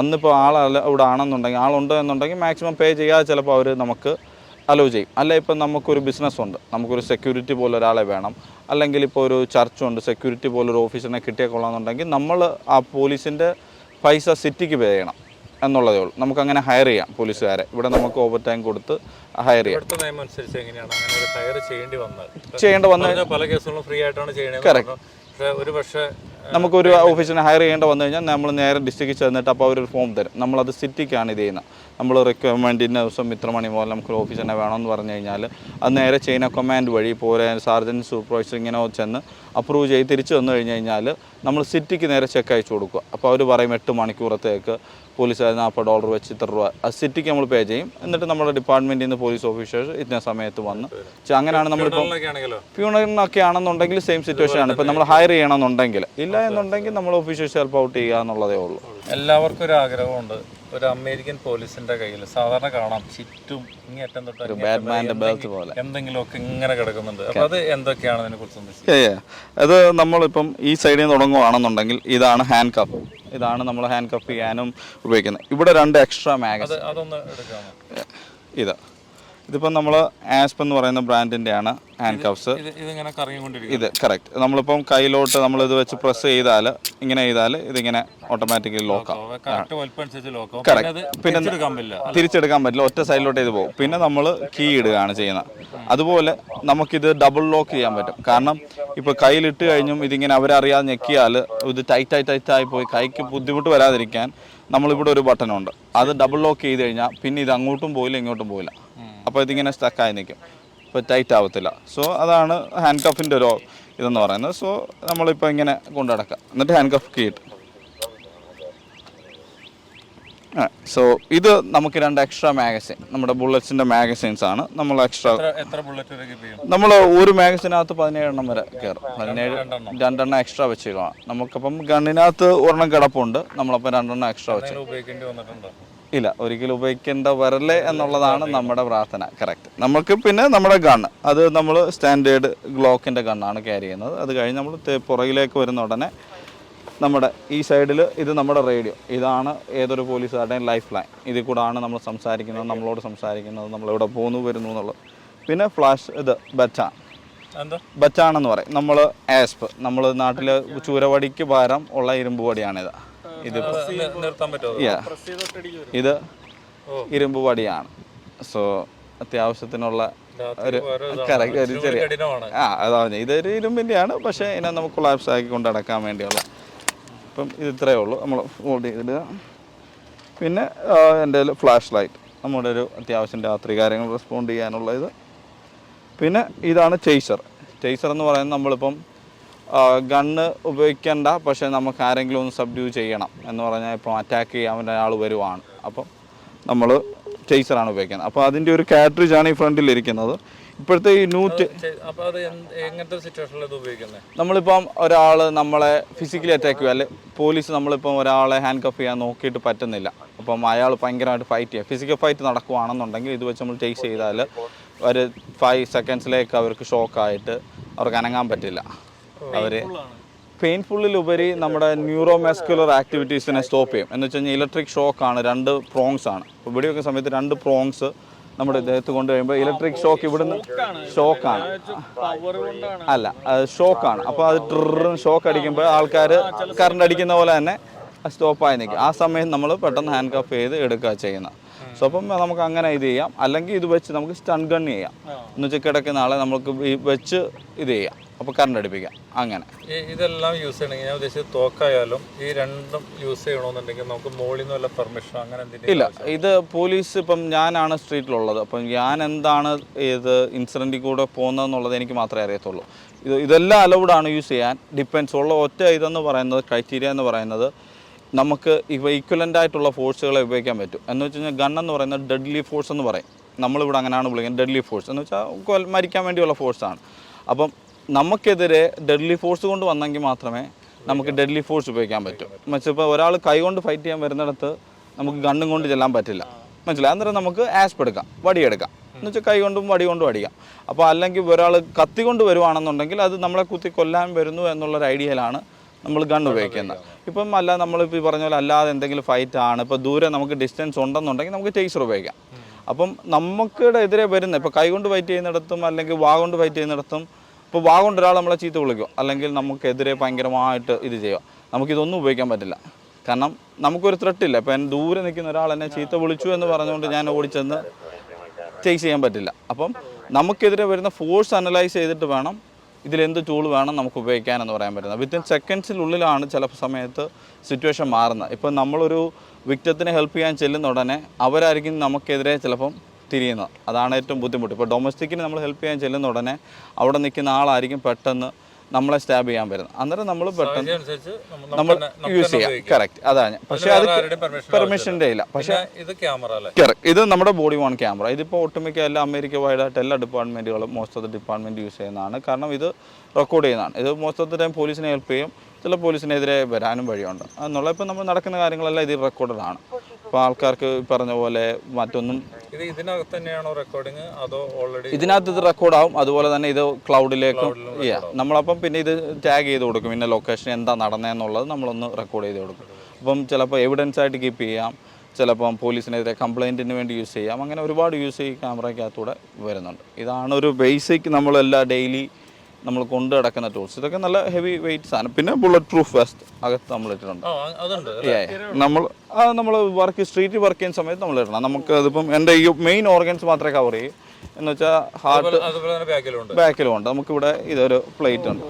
അന്നിപ്പോൾ ആൾ ഇവിടെ ആണെന്നുണ്ടെങ്കിൽ ആളുണ്ട് എന്നുണ്ടെങ്കിൽ മാക്സിമം പേ ചെയ്യാതെ ചിലപ്പോൾ അവർ നമുക്ക് അലോ ചെയ്യും. അല്ല ഇപ്പം നമുക്കൊരു ബിസിനസ് ഉണ്ട്. നമുക്കൊരു സെക്യൂരിറ്റി പോലെ ഒരാളെ വേണം. അല്ലെങ്കിൽ ഇപ്പോൾ ഒരു ചർച്ചുണ്ട് സെക്യൂരിറ്റി പോലെ ഒരു ഓഫീസറിനെ കിട്ടിയേക്കൊള്ളാന്നുണ്ടെങ്കിൽ നമ്മൾ ആ പോലീസിന്റെ പൈസ സിറ്റിക്ക് പേ ചെയ്യണം എന്നുള്ളതേ ഉള്ളൂ. നമുക്കങ്ങനെ ഹയർ ചെയ്യാം പോലീസുകാരെ ഇവിടെ നമുക്ക് ഓവർ ടൈം കൊടുത്ത് ഹയർ ചെയ്യാം. ഇവിടുത്തെ നിയമം അനുസരിച്ച് എങ്ങനെയാണ് അങ്ങനെ ഒരു ഹയർ ചെയ്യേണ്ടി വന്നത്? ചെയ്യേണ്ട വന്നത് പല കേസുകളും ഫ്രീ ആയിട്ടാണ് ചെയ്യുന്നത് ഒരു പക്ഷേ നമുക്കൊരു ഓഫീസിനെ ഹയർ ചെയ്യേണ്ട വന്നു കഴിഞ്ഞാൽ നമ്മൾ നേരെ ഡിസ്ട്രിക്റ്റിൽ ചെന്നിട്ട് അപ്പോൾ അവരൊരു ഫോം തരും. നമ്മളത് സിറ്റിക്കാണ് ഇത് ചെയ്യുന്നത്. നമ്മൾ റിക്വയർമെന്റ് ഇന്ന ദിവസം ഇത്ര മണി നമുക്കൊരു നമുക്ക് തന്നെ വേണമെന്ന് പറഞ്ഞു കഴിഞ്ഞാൽ അത് നേരെ ചെയിൻ ഓഫ് കമാൻഡ് വഴി പോലെ സാർജൻ സൂപ്പർവൈസർ ഇങ്ങനെ ചെന്ന് അപ്രൂവ് ചെയ്ത് തിരിച്ചു വന്നു കഴിഞ്ഞ് കഴിഞ്ഞാൽ നമ്മൾ സിറ്റിക്ക് നേരെ ചെക്ക് അയച്ചു കൊടുക്കുക. അപ്പോൾ അവർ പറയും എട്ട് മണിക്കൂറത്തേക്ക് പോലീസുകാർ നാൽപ്പത് ഡോളർ വെച്ച് ഇത്ര രൂപ. ആ സിറ്റിക്ക് നമ്മൾ പേ ചെയ്യും. എന്നിട്ട് നമ്മുടെ ഡിപ്പാർട്ട്മെന്റിൽ നിന്ന് പോലീസ് ഓഫീസേഴ്സ് ഇന്ന സമയത്ത് വന്ന് അങ്ങനെയാണ് നമ്മളിപ്പോൾ പ്യൂണറിനൊക്കെ ആണെന്നുണ്ടെങ്കിൽ സെയിം സിറ്റുവേഷൻ ആണ്. ഇപ്പോൾ നമ്മൾ ഹയർ ചെയ്യണമെന്നുണ്ടെങ്കിൽ ഇല്ല എന്നുണ്ടെങ്കിൽ നമ്മൾ ഓഫീസേഴ്സ് ഹെൽപ്പ് ഔട്ട് ചെയ്യുക എന്നുള്ളതേ ഉള്ളൂ. എല്ലാവർക്കും ഒരു ആഗ്രഹമുണ്ട്. ഒരു അമേരിക്കൻ പോലീസിന്റെ കയ്യിൽ സാധാരണ കാണാം. ചുറ്റും ഇങ്ങേറ്റം തൊട്ട് ബെൽറ്റ് പോലെ. എന്തെങ്കിലുമൊക്കെ ഇങ്ങനെ കിടക്കുന്നുണ്ട്. അപ്പൊ അത് എന്തൊക്കെയാണ് അതിനെ കുറിച്ച്. അത് നമ്മളിപ്പം ഈ സൈഡിൽ നിന്ന് തുടങ്ങുകയാണെന്നുണ്ടെങ്കിൽ ഇതാണ് ഹാൻഡ് കപ്പ് ഇതാണ് നമ്മൾ ഹാൻഡ് കപ്പ് ചെയ്യാനും ഉപയോഗിക്കുന്നത്. ഇവിടെ രണ്ട് എക്സ്ട്രാ മാഗസ് അതൊന്ന് എടുക്കാമോ? ഇത്. ഇതിപ്പം നമ്മൾ ആസ്പ് എന്ന് പറയുന്ന ബ്രാൻഡിന്റെ ആണ് ഹാൻഡ് കഫ്സ് ഇത് കറക്റ്റ് നമ്മളിപ്പം കയ്യിലോട്ട് നമ്മൾ ഇത് വെച്ച് പ്രസ് ചെയ്താൽ ഇങ്ങനെ ചെയ്താൽ ഇതിങ്ങനെ ഓട്ടോമാറ്റിക്കലി ലോക്കാവും കറക്റ്റ് ലോക്കോ Correct. പിന്നെ തിരിച്ചെടുക്കാൻ പറ്റില്ല. ഒറ്റ സൈഡിലോട്ട് ഇത് പോകും. പിന്നെ നമ്മൾ കീ ഇടുകയാണ് ചെയ്യുന്നത്. അതുപോലെ നമുക്കിത് ഡബിൾ ലോക്ക് ചെയ്യാൻ പറ്റും. കാരണം ഇപ്പോൾ കയ്യിലിട്ട് കഴിഞ്ഞും ഇതിങ്ങനെ അവരറിയാതെ ഞെക്കിയാൽ ഇത് ടൈറ്റായി ടൈറ്റായി ടൈറ്റ് ആയി പോയി. കൈക്ക് ബുദ്ധിമുട്ട് വരാതിരിക്കാൻ നമ്മളിവിടെ ഒരു ബട്ടൺ ഉണ്ട്. അത് ഡബിൾ ലോക്ക് ചെയ്ത് കഴിഞ്ഞാൽ പിന്നെ ഇത് അങ്ങോട്ടും പോയില്ല ഇങ്ങോട്ടും പോയില്ല. അപ്പോൾ ഇതിങ്ങനെ സ്റ്റക്കായി നിൽക്കും ഇപ്പോൾ ടൈറ്റ് ആവത്തില്ല. സോ അതാണ് ഹാൻഡ് കഫിന്റെ ഒരു ഇതെന്ന് പറയുന്നത്. സോ നമ്മളിപ്പോൾ ഇങ്ങനെ കൊണ്ടു നടക്കാം എന്നിട്ട് ഹാൻഡ് കഫ് കീട്ട് സോ ഇത് നമുക്ക് രണ്ട് എക്സ്ട്രാ മാഗസിൻ നമ്മുടെ ബുള്ളറ്റ്സിന്റെ മാഗസിൻസ് ആണ്. നമ്മൾ എക്സ്ട്രാ നമ്മൾ ഒരു മാഗസിനകത്ത് പതിനേഴെണ്ണം വരെ കയറും. പതിനേഴ് രണ്ടെണ്ണം. എക്സ്ട്രാ വെച്ചിരിക്കണം. നമുക്കപ്പം ഗണ്ണിനകത്ത് ഒരെണ്ണം കിടപ്പുണ്ട്. നമ്മളപ്പം രണ്ടെണ്ണം എക്സ്ട്രാ വെച്ച്. ഇല്ല ഒരിക്കലും ഉപയോഗിക്കേണ്ട വരല്ലേ എന്നുള്ളതാണ് നമ്മുടെ പ്രാർത്ഥന. കറക്റ്റ് നമുക്ക് പിന്നെ നമ്മുടെ ഗണ്ണ് അത് നമ്മൾ സ്റ്റാൻഡേർഡ് ഗ്ലോക്കിന്റെ ഗണ്ണാണ് ക്യാരി ചെയ്യുന്നത്. അത് കഴിഞ്ഞ് നമ്മൾ പുറകിലേക്ക് വരുന്ന ഉടനെ നമ്മുടെ ഈ സൈഡിൽ ഇത് നമ്മുടെ റേഡിയോ ഇതാണ് ഏതൊരു പോലീസുകാരുടെയും ലൈഫ് ലൈൻ ഇതിൽ കൂടാണ് നമ്മൾ സംസാരിക്കുന്നത് നമ്മളോട് സംസാരിക്കുന്നത് നമ്മൾ എവിടെ പോകുന്നു വരുന്നു എന്നുള്ളത്. പിന്നെ ഫ്ലാഷ് ഇത് ബറ്റാൻ ബച്ചാണെന്ന് പറയും. നമ്മൾ ആസ്പ് നമ്മൾ നാട്ടിൽ ചൂരവടിക്ക് ഭാരം ഉള്ള ഇരുമ്പ് വടിയാണിത്. ഇത് അത് അത്? ഇത് ഇരുമ്പ് വടിയാണ് സോ അത്യാവശ്യത്തിനുള്ള ഒരു ഒരു ചെറിയ ആ അതാണ് ഇതൊരു ഇരുമ്പിന്റെയാണ് പക്ഷേ ഇതിനെ നമുക്ക് കൊളാപ്സ് ആക്കി കൊണ്ട് അടക്കാൻ വേണ്ടിയുള്ള ഇപ്പം ഇത് ഇത്രയേ ഉള്ളൂ. നമ്മൾ ഹോൾഡ് ചെയ്തിടുക. പിന്നെ എന്റെ ഫ്ലാഷ് ലൈറ്റ് നമ്മുടെ ഒരു അത്യാവശ്യം രാത്രി കാര്യങ്ങൾ റെസ്പോണ്ട് ചെയ്യാനുള്ള ഇത്. പിന്നെ ഇതാണ് ചേസർ ചേസർ എന്ന് പറയുന്നത് നമ്മളിപ്പം ഗണ്ണ് ഉപയോഗിക്കേണ്ട പക്ഷേ നമുക്ക് ആരെങ്കിലും ഒന്ന് സബ്ഡ്യൂ ചെയ്യണം എന്ന് പറഞ്ഞാൽ ഇപ്പം അറ്റാക്ക് ചെയ്യാൻ ഒരാൾ വരുവാണ്. അപ്പം നമ്മൾ ചേസറാണ് ഉപയോഗിക്കുന്നത്. അപ്പോൾ അതിന്റെ ഒരു കാറ്ററിജ് ആണ് ഈ ഫ്രണ്ടിൽ ഇരിക്കുന്നത്. ഇപ്പോഴത്തെ ഈ ന്യൂ ഉപയോഗിക്കുന്നത് നമ്മളിപ്പം ഒരാൾ നമ്മളെ ഫിസിക്കലി അറ്റാക്ക് ചെയ്യുക അല്ലെ പോലീസ് നമ്മളിപ്പം ഒരാളെ ഹാൻഡ് കഫ് ചെയ്യാൻ നോക്കിയിട്ട് പറ്റുന്നില്ല. അപ്പം അയാൾ ഭയങ്കരമായിട്ട് ഫൈറ്റ് ചെയ്യുക. ഫിസിക്കൽ ഫൈറ്റ് നടക്കുവാണെന്നുണ്ടെങ്കിൽ ഇത് വെച്ച് നമ്മൾ ടേക്ക് ചെയ്താൽ ഒരു ഫൈവ് സെക്കൻഡ്സിലേക്ക് അവർക്ക് ഷോക്കായിട്ട് അവർക്ക് അനങ്ങാൻ പറ്റില്ല. അവർ പെയിൻഫുള്ളിലുപരി നമ്മുടെ ന്യൂറോ മാസ്കുലർ ആക്ടിവിറ്റീസിനെ സ്റ്റോപ്പ് ചെയ്യും. എന്ന് വെച്ച് കഴിഞ്ഞാൽ ഇലക്ട്രിക് ഷോക്ക് ആണ്. രണ്ട് പ്രോങ്സ് ആണ്. വെടിവെക്കുന്ന സമയത്ത് രണ്ട് പ്രോങ്സ് നമ്മുടെ ഇദ്ദേഹത്ത് കൊണ്ട് കഴിയുമ്പോൾ ഇലക്ട്രിക് ഷോക്ക് ഇവിടുന്ന് ഷോക്കാണ് അല്ല അത് ഷോക്കാണ് അപ്പോൾ അത് ട്രിറും ഷോക്ക് അടിക്കുമ്പോൾ ആൾക്കാർ കറണ്ട് അടിക്കുന്ന പോലെ തന്നെ സ്റ്റോപ്പായി നിൽക്കും ആ സമയം നമ്മൾ പെട്ടെന്ന് ഹാൻഡ് കഫ് ചെയ്ത് എടുക്കുക ചെയ്യുന്നത് സോ അപ്പം നമുക്ക് അങ്ങനെ ഇത് ചെയ്യാം. അല്ലെങ്കിൽ ഇത് വെച്ച് നമുക്ക് സ്റ്റൺ ഗൺ ചെയ്യാം. എന്ന് വെച്ചാൽ കിടക്കുന്ന ആളെ നമുക്ക് വെച്ച് ഇത് ചെയ്യാം. അപ്പോൾ കറണ്ട് അടുപ്പിക്കാം. അങ്ങനെ. ഈ ഇതെല്ലാം യൂസ് ചെയ്യണമെങ്കിൽ ഞാൻ ഉദ്ദേശിച്ചത് തോക്കായാലും ഈ രണ്ടും യൂസ് ചെയ്യണമെന്നുണ്ടെങ്കിൽ നമുക്ക് മുകളിൽ നിന്ന് വല്ല പെർമിഷൻ അങ്ങനെ എന്തെങ്കിലും ഇല്ല. ഇത് പോലീസ് ഇപ്പം ഞാനാണ് സ്ട്രീറ്റിലുള്ളത് അപ്പം ഞാൻ എന്താണ് ഇത് ഇൻസിഡന്റിൽ കൂടെ പോകുന്നതെന്നുള്ളത് എനിക്ക് മാത്രമേ അറിയത്തുള്ളൂ. ഇത് ഇതെല്ലാം അലൗഡ് ആണ് യൂസ് ചെയ്യാൻ. ഡിപ്പെൻസ് ഉള്ള ഒറ്റ ഇതെന്ന് പറയുന്നത് ക്രൈറ്റീരിയ എന്ന് പറയുന്നത് നമുക്ക് ഇപ്പോൾ ഈക്വലന്റ് ആയിട്ടുള്ള ഫോഴ്സുകളെ ഉപയോഗിക്കാൻ പറ്റും. എന്ന് വെച്ച് കഴിഞ്ഞാൽ ഗൺ എന്ന് പറയുന്നത് ഡെഡ്ലി ഫോഴ്സ് എന്ന് പറയും. നമ്മളിവിടെ അങ്ങനെയാണ് വിളിക്കുന്നത്. ഡെഡ്ലി ഫോഴ്സ് എന്ന് വെച്ചാൽ മരിക്കാൻ വേണ്ടിയുള്ള ഫോഴ്സാണ് അപ്പം നമുക്കെതിരെ ഡെഡ്ലി ഫോഴ്സ് കൊണ്ട് വന്നെങ്കിൽ മാത്രമേ നമുക്ക് ഡെഡ്ലി ഫോഴ്സ് ഉപയോഗിക്കാൻ പറ്റൂ. മറിച്ചിപ്പോൾ ഒരാൾ കൈ കൊണ്ട് ഫൈറ്റ് ചെയ്യാൻ വരുന്നിടത്ത് നമുക്ക് ഗണ്ണും കൊണ്ട് ചെല്ലാൻ പറ്റില്ല. മനസ്സിലായി? അന്നേരം നമുക്ക് ആസ്പ് എടുക്കാം വടിയെടുക്കാം. എന്ന് വെച്ചാൽ കൈ കൊണ്ടും വടി കൊണ്ടും അടിക്കാം. അപ്പോൾ അല്ലെങ്കിൽ ഒരാൾ കത്തി കൊണ്ട് വരുവാണെന്നുണ്ടെങ്കിൽ അത് നമ്മളെ കുത്തി കൊല്ലാൻ വരുന്നു എന്നുള്ളൊരു ഐഡിയയിലാണ് നമ്മൾ ഗൺ ഉപയോഗിക്കുന്നത്. ഇപ്പം അല്ല നമ്മളിപ്പോൾ ഈ പറഞ്ഞ പോലെ അല്ലാതെ എന്തെങ്കിലും ഫൈറ്റ് ആണ് ഇപ്പോൾ ദൂരെ നമുക്ക് ഡിസ്റ്റൻസ് ഉണ്ടെന്നുണ്ടെങ്കിൽ നമുക്ക് ടേസർ ഉപയോഗിക്കാം. അപ്പം നമുക്കിടെ എതിരെ വരുന്ന ഇപ്പോൾ കൈ കൊണ്ട് ഫൈറ്റ് ചെയ്യുന്നിടത്തും അല്ലെങ്കിൽ വാ കൊണ്ട് ഫൈറ്റ് ചെയ്യുന്നിടത്തും ഇപ്പോൾ വാ കൊണ്ട് ഒരാൾ നമ്മളെ ചീത്ത വിളിക്കും. അല്ലെങ്കിൽ നമുക്കെതിരെ ഭയങ്കരമായിട്ട് ഇത് ചെയ്യുക നമുക്കിതൊന്നും ഉപയോഗിക്കാൻ പറ്റില്ല. കാരണം നമുക്കൊരു ത്രെട്ട് ഇല്ല. ഇപ്പം ദൂരെ നിൽക്കുന്ന ഒരാൾ എന്നെ ചീത്ത വിളിച്ചു എന്ന് പറഞ്ഞുകൊണ്ട് ഞാൻ ഓടിച്ചെന്ന് ചേസ് ചെയ്യാൻ പറ്റില്ല. അപ്പം നമുക്കെതിരെ വരുന്ന ഫോഴ്സ് അനലൈസ് ചെയ്തിട്ട് വേണം ഇതിലെന്ത് ടൂൾ വേണം നമുക്ക് ഉപയോഗിക്കാനെന്ന് പറയാൻ പറ്റുന്നത്. വിത്തിൻ സെക്കൻഡ്സിനുള്ളിലാണ് ചില സമയത്ത് സിറ്റുവേഷൻ മാറുന്നത്. ഇപ്പം നമ്മളൊരു വിക്റ്റത്തിനെ ഹെൽപ്പ് ചെയ്യാൻ ചെല്ലുന്ന ഉടനെ അവരായിരിക്കും നമുക്കെതിരെ ചിലപ്പം തിരിയുന്നത്. അതാണ് ഏറ്റവും ബുദ്ധിമുട്ട്. ഇപ്പോൾ ഡൊമസ്റ്റിക്കിന് നമ്മൾ ഹെൽപ്പ് ചെയ്യാൻ ചെല്ലുന്ന ഉടനെ അവിടെ നിൽക്കുന്ന ആളായിരിക്കും പെട്ടെന്ന് നമ്മളെ സ്റ്റാബ് ചെയ്യാൻ വരുന്നത്. അന്നേരം നമ്മൾ പെട്ടെന്ന് നമ്മൾ യൂസ് ചെയ്യാം. കറക്റ്റ് അതാണ്. പക്ഷേ അത് പെർമിഷന്റെ ഇല്ല പക്ഷേ ഇത് ക്യാമറ. ഇത് നമ്മുടെ ബോഡി വൺ ക്യാമറ ഇതിപ്പോൾ ഒട്ടുമിക്ക എല്ലാ അമേരിക്ക വൈഡായിട്ട് എല്ലാ ഡിപ്പാർട്ട്മെന്റുകളും most of the department use ചെയ്യുന്നതാണ്. കാരണം ഇത് റെക്കോർഡ് ചെയ്യുന്നതാണ്. ഇത് മോസ്റ്റ് ഓഫ് ദി ടൈം പോലീസിനെ ഹെൽപ്പ് ചെയ്യും. ചില പോലീസിനെതിരെ വരാനും വഴിയുണ്ട്. എന്നുള്ള ഇപ്പം നമ്മൾ നടക്കുന്ന കാര്യങ്ങളെല്ലാം ഇത് റെക്കോർഡഡ് ആണ്. ഇപ്പോൾ ആൾക്കാർക്ക് പറഞ്ഞ പോലെ മറ്റൊന്നും ഇത് ഇതിനകത്ത് തന്നെയാണോ റെക്കോർഡിങ് അതോ ഓൾറെഡി ഇതിനകത്ത് ഇത് റെക്കോർഡാവും അതുപോലെ തന്നെ ഇത് ക്ലൗഡിലേക്കും ചെയ്യാം നമ്മളപ്പം പിന്നെ ഇത് ടാഗ് ചെയ്ത് കൊടുക്കും. പിന്നെ ലൊക്കേഷൻ എന്താ നടന്നതെന്നുള്ളത് നമ്മളൊന്ന് റെക്കോർഡ് ചെയ്ത് കൊടുക്കും. അപ്പം ചിലപ്പോൾ എവിഡൻസ് ആയിട്ട് കീപ്പ് ചെയ്യാം. ചിലപ്പം പോലീസിനെതിരെ കംപ്ലൈന്റിന് വേണ്ടി യൂസ് ചെയ്യാം. അങ്ങനെ ഒരുപാട് യൂസ് ഈ ക്യാമറയ്ക്കകത്തൂടെ വരുന്നുണ്ട്. ഇതാണ് ഒരു ബേസിക് നമ്മളെല്ലാ ഡെയിലി നമ്മൾ കൊണ്ടു നടക്കുന്ന ടൂൾസ് ഇതൊക്കെ നല്ല ഹെവി വെയിറ്റ്സ് ആണ് പിന്നെ ബുള്ളറ്റ് പ്രൂഫ് വെസ്റ്റ് അകത്ത് നമ്മൾ ഇട്ടിട്ടുണ്ട്. നമ്മൾ നമ്മൾ വർക്ക് സ്ട്രീറ്റ് വർക്ക് ചെയ്യുന്ന സമയത്ത് നമ്മൾ ഇടണം. നമുക്ക് അതിപ്പം എന്റെ ഈ മെയിൻ ഓർഗൻസ് മാത്രമേ കവർ ചെയ്യൂ. എന്ന് വെച്ചാൽ ഹാർട്ട് ബാക്കിലും ഉണ്ട്. നമുക്കിവിടെ ഇതൊരു പ്ലേറ്റ് ഉണ്ട്.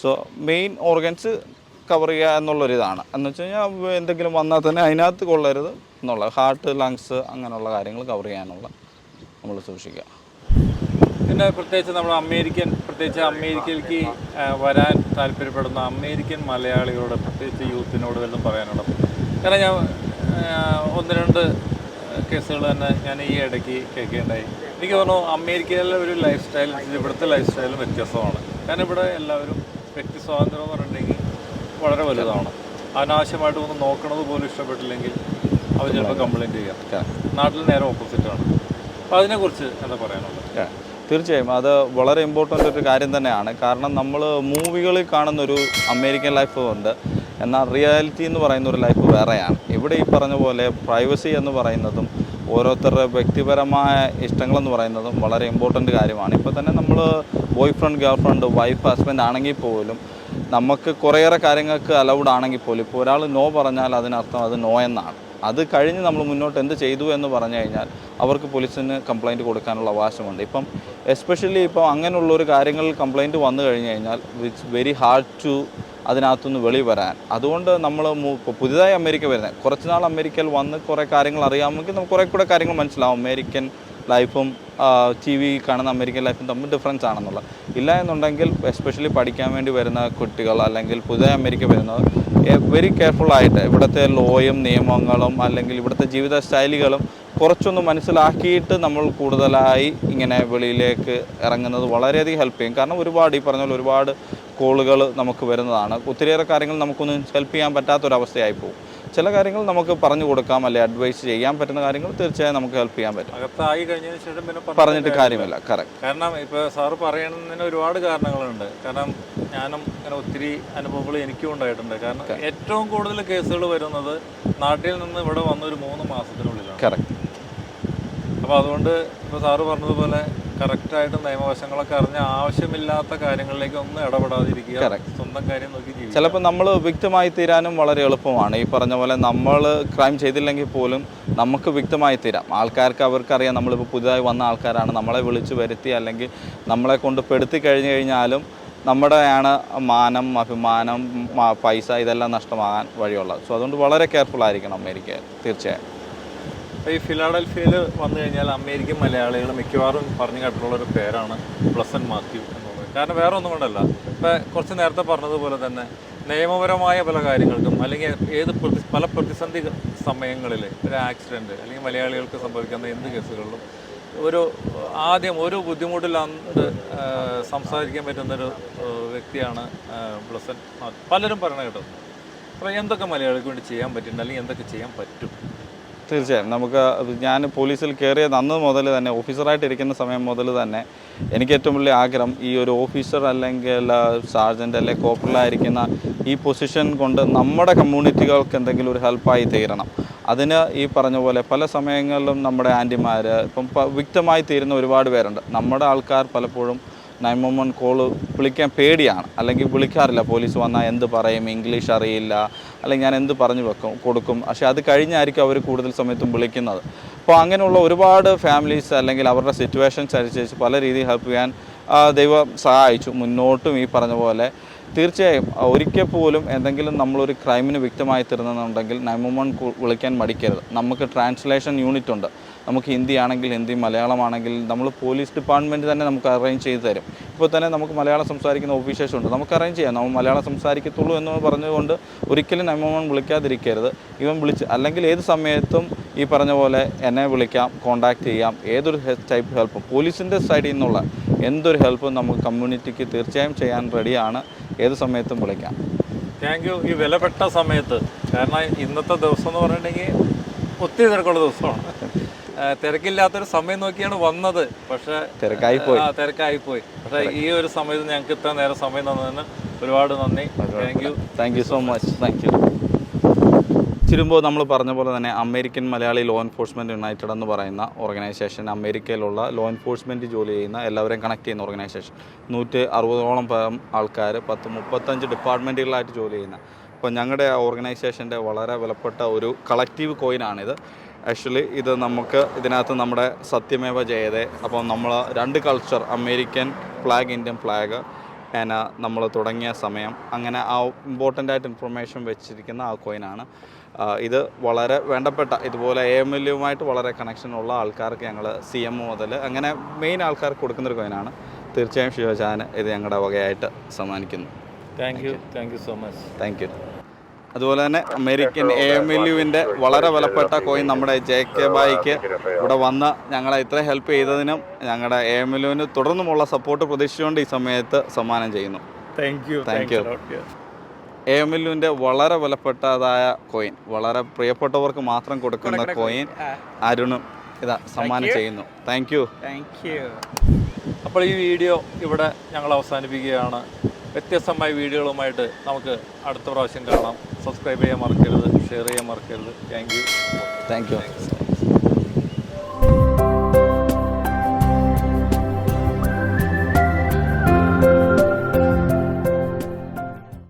സോ മെയിൻ ഓർഗൻസ് കവർ ചെയ്യുക എന്നുള്ളൊരിതാണ് എന്ന് വെച്ച് കഴിഞ്ഞാൽ എന്തെങ്കിലും വന്നാൽ തന്നെ അതിനകത്ത് കൊള്ളരുത്. എന്നുള്ള ഹാർട്ട് ലങ്സ് അങ്ങനെയുള്ള കാര്യങ്ങൾ കവർ ചെയ്യാനുള്ള നമ്മൾ സൂക്ഷിക്കുക. പിന്നെ പ്രത്യേകിച്ച് നമ്മൾ അമേരിക്കൻ പ്രത്യേകിച്ച് അമേരിക്കയിലേക്ക് വരാൻ താല്പര്യപ്പെടുന്ന അമേരിക്കൻ മലയാളികളോട് പ്രത്യേകിച്ച് യൂത്തിനോട് വല്ലതും പറയാനുള്ളത് കാരണം ഞാൻ ഒന്ന് രണ്ട് കേസുകൾ തന്നെ ഞാൻ ഈ ഇടയ്ക്ക് കേൾക്കുകയുണ്ടായി എനിക്ക് തോന്നുന്നു അമേരിക്കയിലെ ഒരു ലൈഫ് സ്റ്റൈൽ ഇവിടുത്തെ ലൈഫ് സ്റ്റൈലും വ്യത്യസ്തമാണ്. കാരണം ഇവിടെ എല്ലാവരും വ്യക്തി സ്വാതന്ത്ര്യം എന്ന് പറഞ്ഞിട്ടുണ്ടെങ്കിൽ വളരെ വലുതാണ്. അനാവശ്യമായിട്ട് ഒന്ന് നോക്കണത് പോലും ഇഷ്ടപ്പെട്ടില്ലെങ്കിൽ അവർ ചിലപ്പോൾ കംപ്ലയിന്റ് ചെയ്യാം. നാട്ടിൽ നേരെ ഓപ്പോസിറ്റാണ് അതിനെക്കുറിച്ച് എന്താ പറയാനുള്ളത്? തീർച്ചയായും. അത് വളരെ ഇമ്പോർട്ടന്റ് ഒരു കാര്യം തന്നെയാണ്. കാരണം നമ്മൾ മൂവികളിൽ കാണുന്ന ഒരു അമേരിക്കൻ ലൈഫ് ഉണ്ട്. എന്നാൽ റിയാലിറ്റി എന്ന് പറയുന്ന ഒരു ലൈഫ് വേറെയാണ്. ഇവിടെ ഈ പറഞ്ഞ പോലെ പ്രൈവസി എന്ന് പറയുന്നതും ഓരോരുത്തരുടെ വ്യക്തിപരമായ ഇഷ്ടങ്ങളെന്ന് പറയുന്നതും വളരെ ഇമ്പോർട്ടന്റ് കാര്യമാണ്. ഇപ്പോൾ തന്നെ നമ്മൾ boyfriend girlfriend wife husband ആണെങ്കിൽ പോലും നമുക്ക് കുറേയേറെ കാര്യങ്ങൾക്ക് അലൗഡ് ആണെങ്കിൽ പോലും ഇപ്പോൾ ഒരാൾ നോ പറഞ്ഞാൽ അതിനർത്ഥം അത് നോ എന്നാണ്. അത് കഴിഞ്ഞ് നമ്മൾ മുന്നോട്ട് എന്ത് ചെയ്തു എന്ന് പറഞ്ഞു കഴിഞ്ഞാൽ അവർക്ക് പോലീസിന് കംപ്ലൈന്റ് കൊടുക്കാനുള്ള അവകാശമുണ്ട്. ഇപ്പം എസ്പെഷ്യലി ഇപ്പോൾ അങ്ങനെയുള്ള ഒരു കാര്യങ്ങളിൽ കംപ്ലൈന്റ് വന്നു കഴിഞ്ഞു കഴിഞ്ഞാൽ ഇറ്റ്സ് വെരി ഹാർഡ് ടു അതിനകത്തുനിന്ന് വെളി വരാൻ. അതുകൊണ്ട് നമ്മൾ പുതിയതായി അമേരിക്ക വരുന്നത്. കുറച്ച് നാൾ അമേരിക്കയിൽ വന്ന് കുറേ കാര്യങ്ങൾ അറിയാമെങ്കിൽ നമുക്ക് കുറേ കൂടെ കാര്യങ്ങൾ മനസ്സിലാവും. അമേരിക്കൻ ലൈഫും ടി വി കാണുന്ന അമേരിക്കൻ ലൈഫും തമ്മിൽ ഡിഫറൻസ് ആണെന്നുള്ളത് ഇല്ല എന്നുണ്ടെങ്കിൽ എസ്പെഷ്യലി പഠിക്കാൻ വേണ്ടി വരുന്ന കുട്ടികൾ അല്ലെങ്കിൽ പുതിയ അമേരിക്ക വരുന്നവർ വെരി ആയിട്ട് ഇവിടുത്തെ ലോയും നിയമങ്ങളും അല്ലെങ്കിൽ ഇവിടുത്തെ ജീവിത ശൈലികളും കുറച്ചൊന്ന് മനസ്സിലാക്കിയിട്ട് നമ്മൾ കൂടുതലായി ഇങ്ങനെ വെളിയിലേക്ക് ഇറങ്ങുന്നത് വളരെയധികം ഹെൽപ്പ് ചെയ്യും. കാരണം ഒരുപാട് ഈ പറഞ്ഞ പോലെ ഒരുപാട് കോളുകൾ നമുക്ക് വരുന്നതാണ്. ഒത്തിരിയേറെ കാര്യങ്ങൾ നമുക്കൊന്നും ഹെൽപ്പ് ചെയ്യാൻ പറ്റാത്തൊരവസ്ഥയായി പോകും. ചില കാര്യങ്ങൾ നമുക്ക് പറഞ്ഞു കൊടുക്കാം അല്ലെ അഡ്വൈസ് ചെയ്യാൻ പറ്റുന്ന കാര്യങ്ങൾ തീർച്ചയായും നമുക്ക് ഹെൽപ്പ് ചെയ്യാൻ പറ്റും. അകത്തായി കഴിഞ്ഞതിന് ശേഷം പിന്നെ പറഞ്ഞിട്ട് കാര്യമില്ല കറക്റ്റ് കാരണം ഇപ്പോൾ സാറ് പറയുന്നതിന് ഒരുപാട് കാരണങ്ങളുണ്ട്. കാരണം ഞാനും ഇങ്ങനെ ഒത്തിരി അനുഭവങ്ങൾ എനിക്കും ഉണ്ടായിട്ടുണ്ട്. കാരണം ഏറ്റവും കൂടുതൽ കേസുകൾ വരുന്നത് നാട്ടിൽ നിന്ന് ഇവിടെ വന്ന ഒരു മൂന്ന് മാസത്തിനുള്ളിലാണ്. കറക്റ്റ് അപ്പോൾ അതുകൊണ്ട് ഇപ്പോൾ സാറ് പറഞ്ഞതുപോലെ കറക്റ്റായിട്ട് നിയമവശങ്ങളൊക്കെ അറിഞ്ഞ ആവശ്യമില്ലാത്ത കാര്യങ്ങളിലേക്ക് ഒന്നും ഇടപെടാതിരിക്കുക സ്വന്തം കാര്യം നോക്കി ജീവിക്കുക. ചിലപ്പോൾ നമ്മൾ വ്യക്തമായി തീരാനും വളരെ എളുപ്പമാണ്. ഈ പറഞ്ഞ പോലെ നമ്മൾ ക്രൈം ചെയ്തില്ലെങ്കിൽ പോലും നമുക്ക് വ്യക്തമായി തീരാം. ആൾക്കാർക്ക് അവർക്കറിയാം നമ്മളിപ്പോൾ പുതുതായി വന്ന ആൾക്കാരാണ്. നമ്മളെ വിളിച്ചു വരുത്തി അല്ലെങ്കിൽ നമ്മളെ കൊണ്ട് പെടുത്തി കഴിഞ്ഞു കഴിഞ്ഞാലും നമ്മുടെയാണ് മാനം അഭിമാനം പൈസ ഇതെല്ലാം നഷ്ടമാകാൻ വഴിയുള്ളത്. സോ അതുകൊണ്ട് വളരെ കെയർഫുൾ ആയിരിക്കണം അമേരിക്ക തീർച്ചയായും. ഈ ഫിലാഡൽഫിയയിൽ വന്നു കഴിഞ്ഞാൽ അമേരിക്കൻ മലയാളികൾ മിക്കവാറും പറഞ്ഞു കേട്ടിട്ടുള്ള ഒരു പേരാണ് പ്ലസൻ മാത്യു എന്നുള്ളത്. കാരണം വേറെ ഒന്നും കൊണ്ടല്ല. ഇപ്പം കുറച്ച് നേരത്തെ പറഞ്ഞതുപോലെ തന്നെ നിയമപരമായ പല കാര്യങ്ങൾക്കും അല്ലെങ്കിൽ ഏത് പ്രതി പല പ്രതിസന്ധി സമയങ്ങളിൽ ഒരു ആക്സിഡന്റ് അല്ലെങ്കിൽ മലയാളികൾക്ക് സംഭവിക്കുന്ന എന്ത് കേസുകളിലും ഒരു ആദ്യം ഒരു ബുദ്ധിമുട്ടില്ലാണ്ട് സംസാരിക്കാൻ പറ്റുന്നൊരു വ്യക്തിയാണ് മാത്യു. പലരും പറയണ കേട്ടത് അപ്പോൾ എന്തൊക്കെ മലയാളികൾക്ക് വേണ്ടി ചെയ്യാൻ പറ്റുന്നുണ്ട് അല്ലെങ്കിൽ എന്തൊക്കെ ചെയ്യാൻ പറ്റും? തീർച്ചയായും. നമുക്ക് ഞാൻ പോലീസിൽ കയറിയത് അന്ന് മുതൽ തന്നെ ഓഫീസറായിട്ട് ഇരിക്കുന്ന സമയം മുതൽ തന്നെ എനിക്ക് ഏറ്റവും വലിയ ആഗ്രഹം ഈ ഒരു ഓഫീസർ അല്ലെങ്കിൽ സാർജന്റ് അല്ലെങ്കിൽ കോപ്പറിലായിരിക്കുന്ന ഈ പൊസിഷൻ കൊണ്ട് നമ്മുടെ കമ്മ്യൂണിറ്റികൾക്ക് എന്തെങ്കിലും ഒരു ഹെൽപ്പായി തീരണം. അതിന് ഈ പറഞ്ഞ പോലെ പല സമയങ്ങളിലും നമ്മുടെ ആന്റിമാർ ഇപ്പം വ്യക്തമായി തീരുന്ന ഒരുപാട് പേരുണ്ട്. നമ്മുടെ ആൾക്കാർ പലപ്പോഴും നയൻ വൺ കോൾ വിളിക്കാൻ പേടിയാണ്. അല്ലെങ്കിൽ വിളിക്കാറില്ല പോലീസ് വന്നാൽ എന്ത് പറയും? ഇംഗ്ലീഷ് അറിയില്ല അല്ലെങ്കിൽ ഞാൻ എന്ത് പറഞ്ഞു വെക്കും കൊടുക്കും. പക്ഷേ അത് കഴിഞ്ഞായിരിക്കും അവർ കൂടുതൽ സമയത്തും വിളിക്കുന്നത്. അപ്പോൾ അങ്ങനെയുള്ള ഒരുപാട് ഫാമിലീസ് അല്ലെങ്കിൽ അവരുടെ സിറ്റുവേഷൻസ് അനുസരിച്ച് പല രീതിയിൽ ഹെൽപ്പ് ചെയ്യാൻ ദൈവം സഹായിച്ചു. മുന്നോട്ടും ഈ പറഞ്ഞ പോലെ തീർച്ചയായും ഒരിക്കൽ പോലും എന്തെങ്കിലും നമ്മളൊരു ക്രൈമിന് വ്യക്തമായി തരുന്നുണ്ടെങ്കിൽ നയൻ വൺ വിളിക്കാൻ മടിക്കരുത്. നമുക്ക് ട്രാൻസ്ലേഷൻ യൂണിറ്റ് ഉണ്ട്. നമുക്ക് ഹിന്ദി ആണെങ്കിൽ ഹിന്ദി മലയാളമാണെങ്കിൽ നമ്മൾ പോലീസ് ഡിപ്പാർട്ട്മെന്റ് തന്നെ നമുക്ക് അറേഞ്ച് ചെയ്ത് തരും. ഇപ്പോൾ തന്നെ നമുക്ക് മലയാളം സംസാരിക്കുന്ന ഓഫീസേഴ്സ് ഉണ്ട് നമുക്ക് അറേഞ്ച് ചെയ്യാം. നമ്മൾ മലയാളം സംസാരിക്കത്തുള്ളൂ എന്ന് പറഞ്ഞുകൊണ്ട് ഒരിക്കലും നമ്മൾ വിളിക്കാതിരിക്കരുത്. ഇവൻ വിളിച്ച് അല്ലെങ്കിൽ ഏത് സമയത്തും ഈ പറഞ്ഞ പോലെ എന്നെ വിളിക്കാം കോൺടാക്റ്റ് ചെയ്യാം. ഏതൊരു ടൈപ്പ് ഹെൽപ്പും പോലീസിന്റെ സൈഡിൽ നിന്നുള്ള എന്തൊരു ഹെൽപ്പും നമുക്ക് കമ്മ്യൂണിറ്റിക്ക് തീർച്ചയായും ചെയ്യാൻ റെഡിയാണ് ഏത് സമയത്തും വിളിക്കാം. താങ്ക് യു ഈ വിലപ്പെട്ട സമയത്ത്. കാരണം ഇന്നത്തെ ദിവസം എന്ന് പറഞ്ഞിട്ടുണ്ടെങ്കിൽ ഒത്തിരി തിരക്കുള്ള ദിവസമാണ്. തിരക്കില്ലാത്തൊരു സമയം നോക്കിയാണ് വന്നത്. പക്ഷേ തിരക്കായി പോയി. തിരക്കായി പോയി പക്ഷേ ഈ ഒരു സമയത്ത് ഞങ്ങൾക്ക് ഇത്ര നേരം സമയം തന്നതിന് ഒരുപാട് നന്ദി. Thank you thank you so much thank you ചുരുമ്പോൾ നമ്മൾ പറഞ്ഞ പോലെ തന്നെ American Malayali law enforcement united എന്ന് പറയുന്ന ഓർഗനൈസേഷൻ അമേരിക്കയിലുള്ള ലോ എൻഫോഴ്സ്മെന്റ് ജോലി ചെയ്യുന്ന എല്ലാവരെയും കണക്ട് ചെയ്യുന്ന ഓർഗനൈസേഷൻ നൂറ്റി അറുപതോളം പേരം ആൾക്കാർ പത്ത് മുപ്പത്തഞ്ച് ഡിപ്പാർട്ട്മെന്റുകളായിട്ട് ജോലി ചെയ്യുന്ന. അപ്പോൾ ഞങ്ങളുടെ ഓർഗനൈസേഷന്റെ വളരെ വിലപ്പെട്ട ഒരു കളക്റ്റീവ് കോയിനാണിത് ആക്ച്വലി ഇത് നമുക്ക് ഇതിനകത്ത് നമ്മുടെ സത്യമേവ ജയതേ. അപ്പോൾ നമ്മൾ രണ്ട് culture American flag Indian flag and നമ്മൾ തുടങ്ങിയ സമയം. അങ്ങനെ ആ ഇമ്പോർട്ടന്റ് ആയിട്ട് ഇൻഫർമേഷൻ വെച്ചിരിക്കുന്ന ആ കോയിനാണ് ഇത് വളരെ വേണ്ടപ്പെട്ട ഇതുപോലെ എ എം എൽ യുമായിട്ട് വളരെ കണക്ഷനുള്ള ആൾക്കാർക്ക് ഞങ്ങൾ സി എം മുതൽ അങ്ങനെ മെയിൻ ആൾക്കാർക്ക് കൊടുക്കുന്നൊരു കോയിനാണ് തീർച്ചയായും ശിവചാന് ഇത് ഞങ്ങളുടെ വകയായിട്ട് സമ്മാനിക്കുന്നു. Thank you thank you so much thank you അതുപോലെ തന്നെ അമേരിക്കൻ എ എം എൽ യുവിന്റെ വളരെ വിലപ്പെട്ട കോയിൻ നമ്മുടെ ജെ കെ ബായിക്ക് ഇവിടെ വന്ന് ഞങ്ങളെ ഇത്ര ഹെൽപ്പ് ചെയ്തതിനും ഞങ്ങളുടെ എ എം എൽ യുവിന് തുടർന്നുമുള്ള സപ്പോർട്ട് പ്രതീക്ഷിച്ചുകൊണ്ട് ഈ സമയത്ത് സമ്മാനം ചെയ്യുന്നു. Thank you thank you A M L യുവിന്റെ വളരെ വിലപ്പെട്ടതായ കോയിൻ വളരെ പ്രിയപ്പെട്ടവർക്ക് മാത്രം കൊടുക്കുന്ന കോയിൻ അരുണും ഇതാ സമ്മാനം ചെയ്യുന്നു. താങ്ക് യു താങ്ക് യു അപ്പോൾ ഈ വീഡിയോ ഇവിടെ ഞങ്ങൾ അവസാനിപ്പിക്കുകയാണ്. വ്യത്യസ്തമായ വീഡിയോകളുമായിട്ട് നമുക്ക് അടുത്ത പ്രാവശ്യം കാണാം. സബ്സ്ക്രൈബ് ചെയ്യാൻ മറക്കരുത് ഷെയർ ചെയ്യാൻ മറക്കരുത്. Thank you thank U